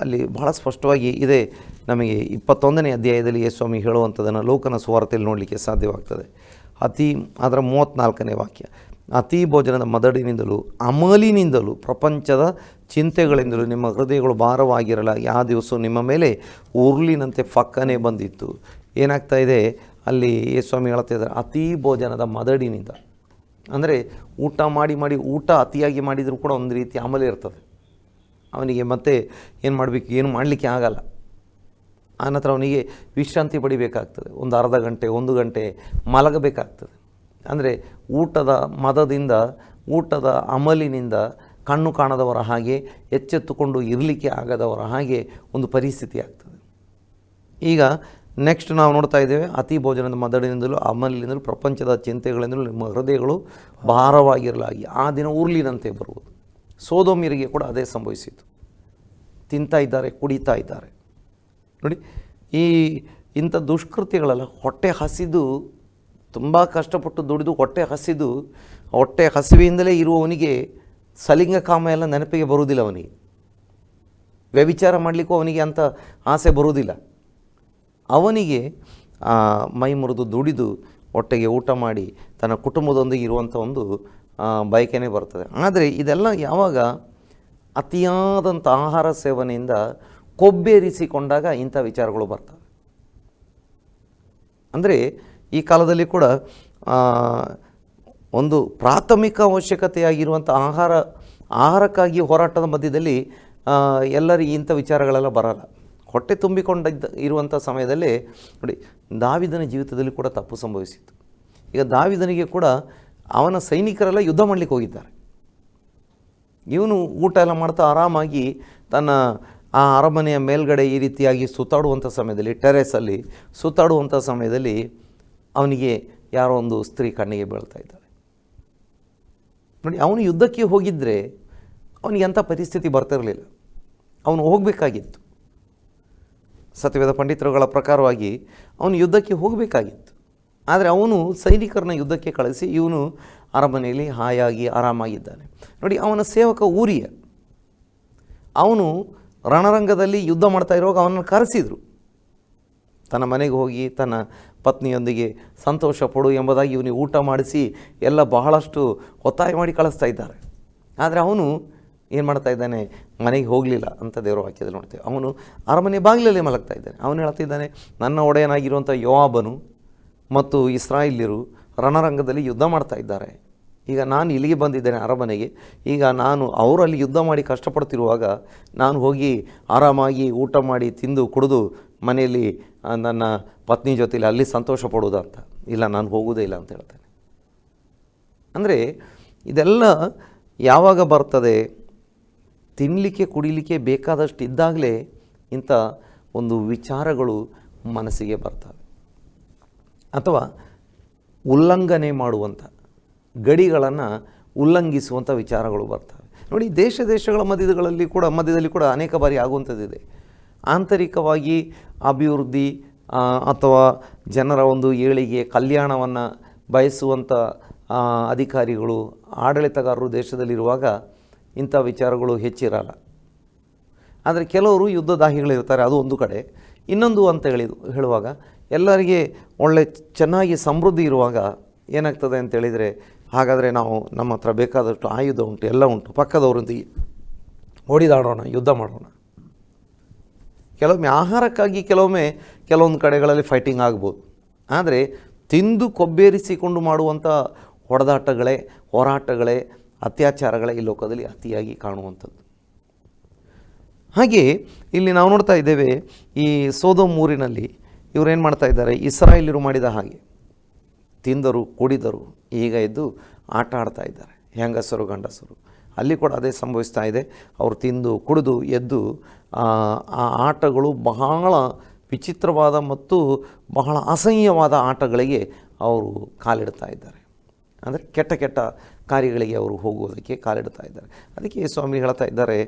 Speaker 2: ಅಲ್ಲಿ ಬಹಳ ಸ್ಪಷ್ಟವಾಗಿ ಇದೆ. ನಮಗೆ ಇಪ್ಪತ್ತೊಂದನೇ ಅಧ್ಯಾಯದಲ್ಲಿ ಯೇಸ್ವಾಮಿ ಹೇಳುವಂಥದ್ದನ್ನು ಲೋಕನ ಸುವಾರ್ತೆಯಲ್ಲಿ ನೋಡಲಿಕ್ಕೆ ಸಾಧ್ಯವಾಗ್ತದೆ. ಅತಿ, ಅದರ ಮೂವತ್ತ್ನಾಲ್ಕನೇ ವಾಕ್ಯ, ಅತಿ ಭೋಜನದ ಮದಡಿನಿಂದಲೂ ಅಮಲಿನಿಂದಲೂ, ಪ್ರಪಂಚದ ಚಿಂತೆಗಳಿಂದಲೂ ನಿಮ್ಮ ಹೃದಯಗಳು ಭಾರವಾಗಿರಲ್ಲ. ಯಾವ ದಿವಸ ನಿಮ್ಮ ಮೇಲೆ ಉರುಳಿನಂತೆ ಫಕ್ಕನೆ ಬಂದಿತ್ತು. ಏನಾಗ್ತಾ ಇದೆ? ಅಲ್ಲಿ ಸ್ವಾಮಿ ಹೇಳ್ತಾ ಇದ್ದಾರೆ, ಅತಿ ಭೋಜನದ ಮದಡಿನಿಂದ. ಅಂದರೆ ಊಟ ಮಾಡಿ ಮಾಡಿ ಊಟ ಅತಿಯಾಗಿ ಮಾಡಿದರೂ ಕೂಡ ಒಂದು ರೀತಿ ಅಮಲಿ ಇರ್ತದೆ. ಅವನಿಗೆ ಮತ್ತೆ ಏನು ಮಾಡಬೇಕು, ಏನು ಮಾಡಲಿಕ್ಕೆ ಆಗಲ್ಲ. ಆನಂತರ ಅವನಿಗೆ ವಿಶ್ರಾಂತಿ ಪಡಿಬೇಕಾಗ್ತದೆ. ಒಂದು ಅರ್ಧ ಗಂಟೆ, ಒಂದು ಗಂಟೆ ಮಲಗಬೇಕಾಗ್ತದೆ. ಅಂದರೆ ಊಟದ ಮದದಿಂದ, ಊಟದ ಅಮಲಿನಿಂದ ಕಣ್ಣು ಕಾಣದವರ ಹಾಗೆ, ಎಚ್ಚೆತ್ತುಕೊಂಡು ಇರಲಿಕ್ಕೆ ಆಗದವರ ಹಾಗೆ ಒಂದು ಪರಿಸ್ಥಿತಿ ಆಗ್ತದೆ. ಈಗ ನೆಕ್ಸ್ಟ್ ನಾವು ನೋಡ್ತಾ ಇದ್ದೇವೆ, ಅತಿ ಭೋಜನದ ಮದಡಿನಿಂದಲೂ, ಅಮಲಿನಿಂದಲೂ, ಪ್ರಪಂಚದ ಚಿಂತೆಗಳಿಂದಲೂ, ನಿಮ್ಮ ಹೃದಯಗಳು ಭಾರವಾಗಿರಲಾಗಿ, ಆ ದಿನ ಉರುಳಿನಂತೆ ಬರುವುದು. ಸೋದೋಮಿಯರಿಗೆ ಕೂಡ ಅದೇ ಸಂಭವಿಸಿತು ತಿಂತಾ ಇದ್ದಾರೆ, ಕುಡಿತಾ ಇದ್ದಾರೆ. ನೋಡಿ, ಈ ಇಂಥ ದುಷ್ಕೃತಿಗಳೆಲ್ಲ ಹೊಟ್ಟೆ ಹಸಿದು, ತುಂಬ ಕಷ್ಟಪಟ್ಟು ದುಡಿದು ಹೊಟ್ಟೆ ಹಸಿದು, ಹೊಟ್ಟೆ ಹಸಿವೆಯಿಂದಲೇ ಇರುವವನಿಗೆ ಸಲಿಂಗ ಕಾಮ ಎಲ್ಲ ನೆನಪಿಗೆ ಬರುವುದಿಲ್ಲ ಅವನಿಗೆ. ವ್ಯವಿಚಾರ ಮಾಡಲಿಕ್ಕೂ ಅವನಿಗೆ ಅಂತ ಆಸೆ ಬರುವುದಿಲ್ಲ. ಅವನಿಗೆ ಮೈ ಮುರಿದು ದುಡಿದು, ಹೊಟ್ಟೆಗೆ ಊಟ ಮಾಡಿ, ತನ್ನ ಕುಟುಂಬದೊಂದಿಗೆ ಇರುವಂಥ ಒಂದು ಬಯಕೆನೇ ಬರ್ತದೆ. ಆದರೆ ಇದೆಲ್ಲ ಯಾವಾಗ ಅತಿಯಾದಂಥ ಆಹಾರ ಸೇವನೆಯಿಂದ ಕೊಬ್ಬೇರಿಸಿಕೊಂಡಾಗ ಇಂಥ ವಿಚಾರಗಳು ಬರ್ತವೆ. ಅಂದರೆ ಈ ಕಾಲದಲ್ಲಿ ಕೂಡ ಒಂದು ಪ್ರಾಥಮಿಕ ಅವಶ್ಯಕತೆಯಾಗಿರುವಂಥ ಆಹಾರ, ಆಹಾರಕ್ಕಾಗಿ ಹೋರಾಟದ ಮಧ್ಯದಲ್ಲಿ ಎಲ್ಲರೂ ಇಂಥ ವಿಚಾರಗಳೆಲ್ಲ ಬರಲ್ಲ. ಹೊಟ್ಟೆ ತುಂಬಿಕೊಂಡಿದ್ದ ಇರುವಂಥ ಸಮಯದಲ್ಲಿ ನೋಡಿ, ದಾವಿದನ ಜೀವಿತದಲ್ಲಿ ಕೂಡ ತಪ್ಪು ಸಂಭವಿಸಿತ್ತು. ಈಗ ದಾವಿದನಿಗೆ ಕೂಡ ಅವನ ಸೈನಿಕರೆಲ್ಲ ಯುದ್ಧ ಮಾಡಲಿಕ್ಕೆ ಹೋಗಿದ್ದಾರೆ. ಇವನು ಊಟ ಎಲ್ಲ ಮಾಡ್ತಾ ಆರಾಮಾಗಿ ತನ್ನ ಆ ಅರಮನೆಯ ಮೇಲ್ಗಡೆ ಈ ರೀತಿಯಾಗಿ ಸುತ್ತಾಡುವಂಥ ಸಮಯದಲ್ಲಿ, ಟೆರೆಸಲ್ಲಿ ಸುತ್ತಾಡುವಂಥ ಸಮಯದಲ್ಲಿ ಅವನಿಗೆ ಯಾರೋ ಒಂದು ಸ್ತ್ರೀ ಕಣ್ಣಿಗೆ ಬೀಳ್ತಾ ಇದ್ದಾಳೆ. ನೋಡಿ, ಅವನು ಯುದ್ಧಕ್ಕೆ ಹೋಗಿದ್ದರೆ ಅವನಿಗೆ ಅಂಥ ಪರಿಸ್ಥಿತಿ ಬರ್ತಿರಲಿಲ್ಲ. ಅವನು ಹೋಗಬೇಕಾಗಿತ್ತು. ಸತ್ಯವೇದ ಪಂಡಿತರುಗಳ ಪ್ರಕಾರವಾಗಿ ಅವನು ಯುದ್ಧಕ್ಕೆ ಹೋಗಬೇಕಾಗಿತ್ತು. ಆದರೆ ಅವನು ಸೈನಿಕರನ್ನ ಯುದ್ಧಕ್ಕೆ ಕಳಿಸಿ ಇವನು ಅರಮನೆಯಲ್ಲಿ ಹಾಯಾಗಿ ಆರಾಮಾಗಿದ್ದಾನೆ. ನೋಡಿ, ಅವನ ಸೇವಕ ಊರಿಯ, ಅವನು ರಣರಂಗದಲ್ಲಿ ಯುದ್ಧ ಮಾಡ್ತಾ ಇರುವಾಗ ಅವನನ್ನು ಕರೆಸಿದರು. ತನ್ನ ಮನೆಗೆ ಹೋಗಿ ತನ್ನ ಪತ್ನಿಯೊಂದಿಗೆ ಸಂತೋಷ ಪಡು ಎಂಬುದಾಗಿ ಇವನಿಗೆ ಊಟ ಮಾಡಿಸಿ ಎಲ್ಲ ಬಹಳಷ್ಟು ಒತ್ತಾಯ ಮಾಡಿ ಕಳಿಸ್ತಾ ಇದ್ದಾರೆ. ಆದರೆ ಅವನು ಏನು ಮಾಡ್ತಾ ಇದ್ದಾನೆ? ಮನೆಗೆ ಹೋಗಲಿಲ್ಲ ಅಂತ ದೇವರು ವಾಕ್ಯದಲ್ಲಿ ನೋಡ್ತೇವೆ. ಅವನು ಅರಮನೆ ಬಾಗಿಲಲ್ಲಿ ಮಲಗ್ತಾ ಇದ್ದಾನೆ. ಅವನು ಹೇಳ್ತಿದ್ದಾನೆ ನನ್ನ ಒಡೆಯನಾಗಿರುವಂಥ ಯೋವಾಬನು ಮತ್ತು ಇಸ್ರಾಯಿಲ್ಯರು ರಣರಂಗದಲ್ಲಿ ಯುದ್ಧ ಮಾಡ್ತಾ ಇದ್ದಾರೆ. ಈಗ ನಾನು ಇಲ್ಲಿಗೆ ಬಂದಿದ್ದೇನೆ ಅರಮನೆಗೆ. ಈಗ ನಾನು ಅವರಲ್ಲಿ ಯುದ್ಧ ಮಾಡಿ ಕಷ್ಟಪಡ್ತಿರುವಾಗ ನಾನು ಹೋಗಿ ಆರಾಮಾಗಿ ಊಟ ಮಾಡಿ ತಿಂದು ಕುಡಿದು ಮನೆಯಲ್ಲಿ ನನ್ನ ಪತ್ನಿ ಜೊತೆಯಲ್ಲಿ ಅಲ್ಲಿ ಸಂತೋಷ ಪಡೋದು ಇಲ್ಲ, ನಾನು ಹೋಗುವುದೇ ಇಲ್ಲ ಅಂತ ಹೇಳ್ತೇನೆ. ಅಂದರೆ ಇದೆಲ್ಲ ಯಾವಾಗ ಬರ್ತದೆ? ತಿನ್ನಲಿಕ್ಕೆ ಕುಡಿಲಿಕ್ಕೆ ಬೇಕಾದಷ್ಟು ಇದ್ದಾಗಲೇ ಇಂಥ ಒಂದು ವಿಚಾರಗಳು ಮನಸ್ಸಿಗೆ ಬರ್ತವೆ. ಅಥವಾ ಉಲ್ಲಂಘನೆ ಮಾಡುವಂಥ ಗಡಿಗಳನ್ನು ಉಲ್ಲಂಘಿಸುವಂಥ ವಿಚಾರಗಳು ಬರ್ತವೆ. ನೋಡಿ, ದೇಶ ದೇಶಗಳ ಮಧ್ಯಗಳಲ್ಲಿ ಕೂಡ, ಮಧ್ಯದಲ್ಲಿ ಕೂಡ ಅನೇಕ ಬಾರಿ ಆಗುವಂಥದ್ದಿದೆ. ಆಂತರಿಕವಾಗಿ ಅಭಿವೃದ್ಧಿ ಅಥವಾ ಜನರ ಒಂದು ಏಳಿಗೆ ಕಲ್ಯಾಣವನ್ನು ಬಯಸುವಂಥ ಅಧಿಕಾರಿಗಳು, ಆಡಳಿತಗಾರರು ದೇಶದಲ್ಲಿರುವಾಗ ಇಂಥ ವಿಚಾರಗಳು ಹೆಚ್ಚಿರಲ್ಲ. ಆದರೆ ಕೆಲವರು ಯುದ್ಧದಾಹಿಗಳಿರ್ತಾರೆ, ಅದು ಒಂದು ಕಡೆ. ಇನ್ನೊಂದು ಅಂತ ಹೇಳಿದು, ಹೇಳುವಾಗ ಎಲ್ಲರಿಗೆ ಒಳ್ಳೆ ಚೆನ್ನಾಗಿ ಸಮೃದ್ಧಿ ಇರುವಾಗ ಏನಾಗ್ತದೆ ಅಂತ ಹೇಳಿದರೆ, ಹಾಗಾದರೆ ನಾವು ನಮ್ಮ ಹತ್ರ ಬೇಕಾದಷ್ಟು ಆಯುಧ ಉಂಟು, ಎಲ್ಲ ಉಂಟು. ಪಕ್ಕದವರೊಂದಿಗೆ ಓಡಿದಾಡೋಣ, ಯುದ್ಧ ಮಾಡೋಣ. ಕೆಲವೊಮ್ಮೆ ಆಹಾರಕ್ಕಾಗಿ ಕೆಲವೊಮ್ಮೆ ಕೆಲವೊಂದು ಕಡೆಗಳಲ್ಲಿ ಫೈಟಿಂಗ್ ಆಗ್ಬೋದು. ಆದರೆ ತಿಂದು ಕೊಬ್ಬೇರಿಸಿಕೊಂಡು ಮಾಡುವಂಥ ಹೊಡೆದಾಟಗಳೇ, ಹೋರಾಟಗಳೇ, ಅತ್ಯಾಚಾರಗಳೇ ಈ ಲೋಕದಲ್ಲಿ ಅತಿಯಾಗಿ ಕಾಣುವಂಥದ್ದು. ಹಾಗೆಯೇ ಇಲ್ಲಿ ನಾವು ನೋಡ್ತಾ ಇದ್ದೇವೆ ಈ ಸೋದೋಮ್ ಊರಿನಲ್ಲಿ ಇವರು ಏನು ಮಾಡ್ತಾ ಇದ್ದಾರೆ? ಇಸ್ರಾಯೇಲಿರು ಮಾಡಿದ ಹಾಗೆ. ತಿಂದರು, ಕುಡಿದರು, ಈಗ ಇದ್ದು ಆಟ ಆಡ್ತಾ ಇದ್ದಾರೆ. ಹೆಂಗಸರು, ಗಂಡಸರು. ಅಲ್ಲಿ ಕೂಡ ಅದೇ ಸಂಭವಿಸ್ತಾ ಇದೆ. ಅವರು ತಿಂದು, ಕುಡಿದು, ಎದ್ದು ಆ ಆಟಗಳು ಬಹಳ ವಿಚಿತ್ರವಾದ ಮತ್ತು ಬಹಳ ಅಸಹ್ಯವಾದ ಆಟಗಳಿಗೆ ಅವರು ಕಾಲಿಡ್ತಾ ಇದ್ದಾರೆ. ಅಂದರೆ ಕೆಟ್ಟ ಕೆಟ್ಟ ಕಾರ್ಯಗಳಿಗೆ ಅವರು ಹೋಗುವುದಕ್ಕೆ ಕಾಲಿಡ್ತಾ ಇದ್ದಾರೆ. ಅದಕ್ಕೆ ಸ್ವಾಮಿ ಹೇಳ್ತಾ ಇದ್ದಾರೆ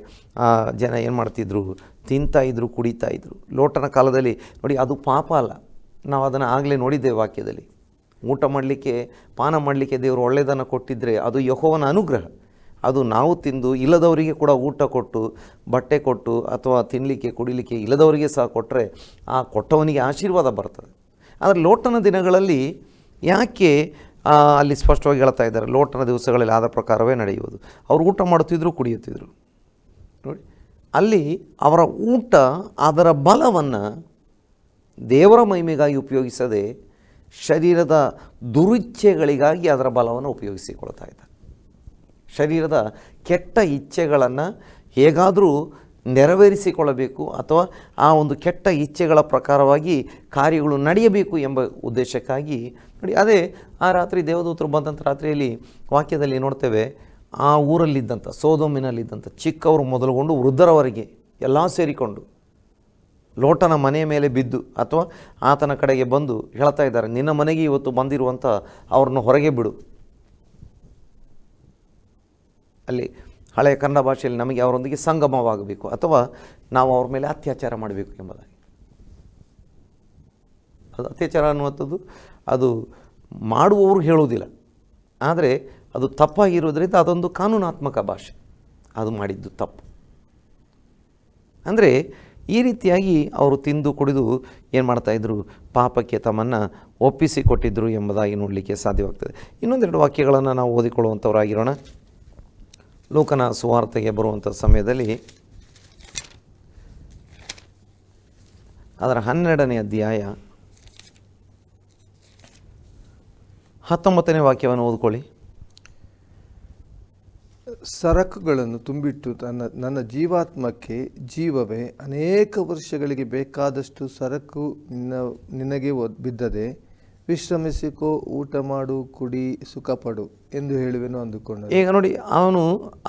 Speaker 2: ಜನ ಏನು ಮಾಡ್ತಿದ್ರು? ತಿಂತಾ ಇದ್ರು, ಕುಡಿತಾ ಇದ್ರು. ಲೋಟನ ಕಾಲದಲ್ಲಿ ನೋಡಿ, ಅದು ಪಾಪ ಅಲ್ಲ. ನಾವು ಅದನ್ನು ಆಗಲೇ ನೋಡಿದ್ದೇವೆ ವಾಕ್ಯದಲ್ಲಿ. ಊಟ ಮಾಡಲಿಕ್ಕೆ, ಪಾನ ಮಾಡಲಿಕ್ಕೆ ದೇವರು ಒಳ್ಳೆಯದನ್ನು ಕೊಟ್ಟಿದ್ದರೆ ಅದು ಯಹೋವನ ಅನುಗ್ರಹ. ಅದು ನಾವು ತಿಂದು ಇಲ್ಲದವರಿಗೆ ಕೂಡ ಊಟ ಕೊಟ್ಟು, ಬಟ್ಟೆ ಕೊಟ್ಟು ಅಥವಾ ತಿನ್ನಲಿಕ್ಕೆ ಕುಡಿಲಿಕ್ಕೆ ಇಲ್ಲದವರಿಗೆ ಸಹ ಕೊಟ್ಟರೆ ಆ ಕೊಟ್ಟವನಿಗೆ ಆಶೀರ್ವಾದ ಬರ್ತದೆ. ಆದರೆ ಲೋಟನ ದಿನಗಳಲ್ಲಿ ಯಾಕೆ ಅಲ್ಲಿ ಸ್ಪಷ್ಟವಾಗಿ ಹೇಳ್ತಾ ಇದ್ದಾರೆ, ಲೋಟನ ದಿವಸಗಳಲ್ಲಿ ಆದ ಪ್ರಕಾರವೇ ನಡೆಯುವುದು. ಅವರು ಊಟ ಮಾಡುತ್ತಿದ್ದರು ಕುಡಿಯುತ್ತಿದ್ದರು ನೋಡಿ, ಅಲ್ಲಿ ಅವರ ಊಟ, ಅದರ ಬಲವನ್ನು ದೇವರ ಮಹಿಮೆಗಾಗಿ ಉಪಯೋಗಿಸದೆ ಶರೀರದ ದುರಿಚ್ಛೆಗಳಿಗಾಗಿ ಅದರ ಬಲವನ್ನು ಉಪಯೋಗಿಸಿಕೊಳ್ತಾ ಇದ್ದಾರೆ. ಶರೀರದ ಕೆಟ್ಟ ಇಚ್ಛೆಗಳನ್ನು ಹೇಗಾದರೂ ನೆರವೇರಿಸಿಕೊಳ್ಳಬೇಕು ಅಥವಾ ಆ ಒಂದು ಕೆಟ್ಟ ಇಚ್ಛೆಗಳ ಪ್ರಕಾರವಾಗಿ ಕಾರ್ಯಗಳು ನಡೆಯಬೇಕು ಎಂಬ ಉದ್ದೇಶಕ್ಕಾಗಿ ನೋಡಿ, ಅದೇ ಆ ರಾತ್ರಿ ದೇವದೂತರು ಬಂದಂಥ ರಾತ್ರಿಯಲ್ಲಿ ವಾಕ್ಯದಲ್ಲಿ ನೋಡ್ತೇವೆ, ಆ ಊರಲ್ಲಿದ್ದಂಥ, ಸೋದೋಮಿನಲ್ಲಿದ್ದಂಥ ಚಿಕ್ಕವರು ಮೊದಲುಗೊಂಡು ವೃದ್ಧರವರೆಗೆ ಎಲ್ಲ ಸೇರಿಕೊಂಡು ಲೋಟನ ಮನೆಯ ಮೇಲೆ ಬಿದ್ದು ಅಥವಾ ಆತನ ಕಡೆಗೆ ಬಂದು ಹೇಳ್ತಾ ಇದ್ದಾರೆ, ನಿನ್ನ ಮನೆಗೆ ಇವತ್ತು ಬಂದಿರುವಂಥ ಅವ್ರನ್ನ ಹೊರಗೆ ಬಿಡು. ಅಲ್ಲಿ ಹಳೆಯ ಕನ್ನಡ ಭಾಷೆಯಲ್ಲಿ ನಮಗೆ ಅವರೊಂದಿಗೆ ಸಂಗಮವಾಗಬೇಕು ಅಥವಾ ನಾವು ಅವ್ರ ಮೇಲೆ ಅತ್ಯಾಚಾರ ಮಾಡಬೇಕು ಎಂಬುದಾಗಿ. ಅದು ಅತ್ಯಾಚಾರ ಅನ್ನುವಂಥದ್ದು ಅದು ಮಾಡುವವರು ಹೇಳುವುದಿಲ್ಲ. ಆದರೆ ಅದು ತಪ್ಪಾಗಿರೋದ್ರಿಂದ ಅದೊಂದು ಕಾನೂನಾತ್ಮಕ ಭಾಷೆ. ಅದು ಮಾಡಿದ್ದು ತಪ್ಪು. ಅಂದರೆ ಈ ರೀತಿಯಾಗಿ ಅವರು ತಿಂದು ಕುಡಿದು ಏನು ಮಾಡ್ತಾಯಿದ್ರು ಪಾಪಕ್ಕೆ ತಮ್ಮನ್ನು ಒಪ್ಪಿಸಿಕೊಟ್ಟಿದ್ದರು ಎಂಬುದಾಗಿ ನೋಡಲಿಕ್ಕೆ ಸಾಧ್ಯವಾಗ್ತದೆ. ಇನ್ನೊಂದೆರಡು ವಾಕ್ಯಗಳನ್ನು ನಾವು ಓದಿಕೊಳ್ಳುವಂಥವರಾಗಿರೋಣ. ಲೋಕನ ಸುವಾರ್ತೆಗೆ ಬರುವಂಥ ಸಮಯದಲ್ಲಿ ಅದರ ಹನ್ನೆರಡನೇ ಅಧ್ಯಾಯ ಹತ್ತೊಂಬತ್ತನೇ ವಾಕ್ಯವನ್ನು ಓದ್ಕೊಳ್ಳಿ.
Speaker 1: ಸರಕುಗಳನ್ನು ತುಂಬಿಟ್ಟು ತನ್ನ, ನನ್ನ ಜೀವಾತ್ಮಕ್ಕೆ ಜೀವವೇ ಅನೇಕ ವರ್ಷಗಳಿಗೆ ಬೇಕಾದಷ್ಟು ಸರಕು ನಿನ್ನ, ನಿನಗೆ ಬಿದ್ದದೆ. ವಿಶ್ರಮಿಸಿಕೋ, ಊಟ ಮಾಡು, ಕುಡಿ, ಸುಖಪಡು ಎಂದು ಹೇಳುವೆನು ಅಂದುಕೊಂಡು
Speaker 2: ಈಗ ನೋಡಿ, ಅವನು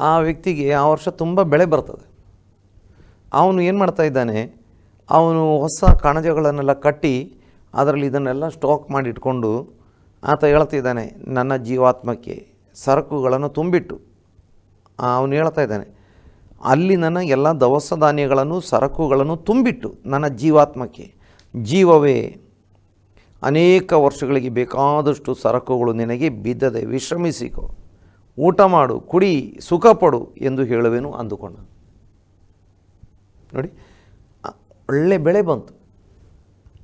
Speaker 2: ಆ ವ್ಯಕ್ತಿಗೆ ಆ ವರ್ಷ ತುಂಬ ಬೆಳೆ ಬರ್ತದೆ. ಅವನು ಏನು ಮಾಡ್ತಾ ಇದ್ದಾನೆ? ಅವನು ಹೊಸ ಕಣಜಗಳನ್ನೆಲ್ಲ ಕಟ್ಟಿ ಅದರಲ್ಲಿ ಇದನ್ನೆಲ್ಲ ಸ್ಟಾಕ್ ಮಾಡಿ ಇಟ್ಕೊಂಡು ಆತ ಹೇಳ್ತಿದ್ದಾನೆ ನನ್ನ ಜೀವಾತ್ಮಕ್ಕೆ ಸರಕುಗಳನ್ನು ತುಂಬಿಟ್ಟು. ಅವನು ಹೇಳ್ತಾ ಇದ್ದಾನೆ, ಅಲ್ಲಿ ನನ್ನ ಎಲ್ಲ ದವಸ ಧಾನ್ಯಗಳನ್ನು, ಸರಕುಗಳನ್ನು ತುಂಬಿಟ್ಟು ನನ್ನ ಜೀವಾತ್ಮಕ್ಕೆ ಜೀವವೇ ಅನೇಕ ವರ್ಷಗಳಿಗೆ ಬೇಕಾದಷ್ಟು ಸರಕುಗಳು ನಿನಗೆ ಬಿದ್ದದೆ ವಿಶ್ರಮಿಸಿಕೋ. ಊಟ ಮಾಡು, ಕುಡಿ ಸುಖಪಡು ಎಂದು ಹೇಳುವೆನು ಅಂದುಕೊಂಡ. ನೋಡಿ ಒಳ್ಳೆ ಬೆಳೆ ಬಂತು.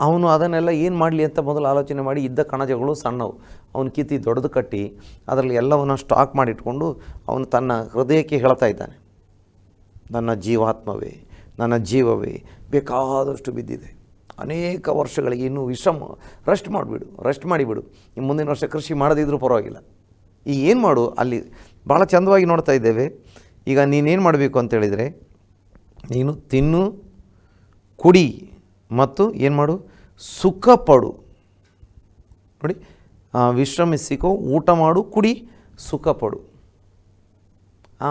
Speaker 2: ಅವನು ಅದನ್ನೆಲ್ಲ ಏನು ಮಾಡಲಿ ಅಂತ ಮೊದಲು ಆಲೋಚನೆ ಮಾಡಿ ಇದ್ದ ಕಣಜಗಳು ಸಣ್ಣವು. ಅವನು ಕಿತ್ತಿ ದೊಡ್ಡದು ಕಟ್ಟಿ ಅದರಲ್ಲಿ ಎಲ್ಲವನ್ನು ಸ್ಟಾಕ್ ಮಾಡಿಟ್ಕೊಂಡು ಅವನು ತನ್ನ ಹೃದಯಕ್ಕೆ ಹೇಳ್ತಾ ಇದ್ದಾನೆ. ನನ್ನ ಜೀವಾತ್ಮವೇ, ನನ್ನ ಜೀವವೇ, ಬೇಕಾದಷ್ಟು ಬಿದ್ದಿದೆ. ಅನೇಕ ವರ್ಷಗಳಿಗೆ ಇನ್ನೂ ವಿಶ್ರಮ ರೆಸ್ಟ್ ಮಾಡಿಬಿಡು ರೆಸ್ಟ್ ಮಾಡಿಬಿಡು. ಈ ಮುಂದಿನ ವರ್ಷ ಕೃಷಿ ಮಾಡದಿದ್ರೂ ಪರವಾಗಿಲ್ಲ. ಈಗ ಏನು ಮಾಡು, ಅಲ್ಲಿ ಭಾಳ ಚಂದವಾಗಿ ನೋಡ್ತಾ ಇದ್ದೇವೆ. ಈಗ ನೀನೇನು ಮಾಡಬೇಕು ಅಂತೇಳಿದರೆ ನೀನು ತಿನ್ನು, ಕುಡಿ ಮತ್ತು ಏನು ಮಾಡು ಸುಖ ಪಡು ನೋಡಿ ವಿಶ್ರಮಿಸಿಕೋ, ಊಟ ಮಾಡು, ಕುಡಿ ಸುಖ ಪಡು ಆ,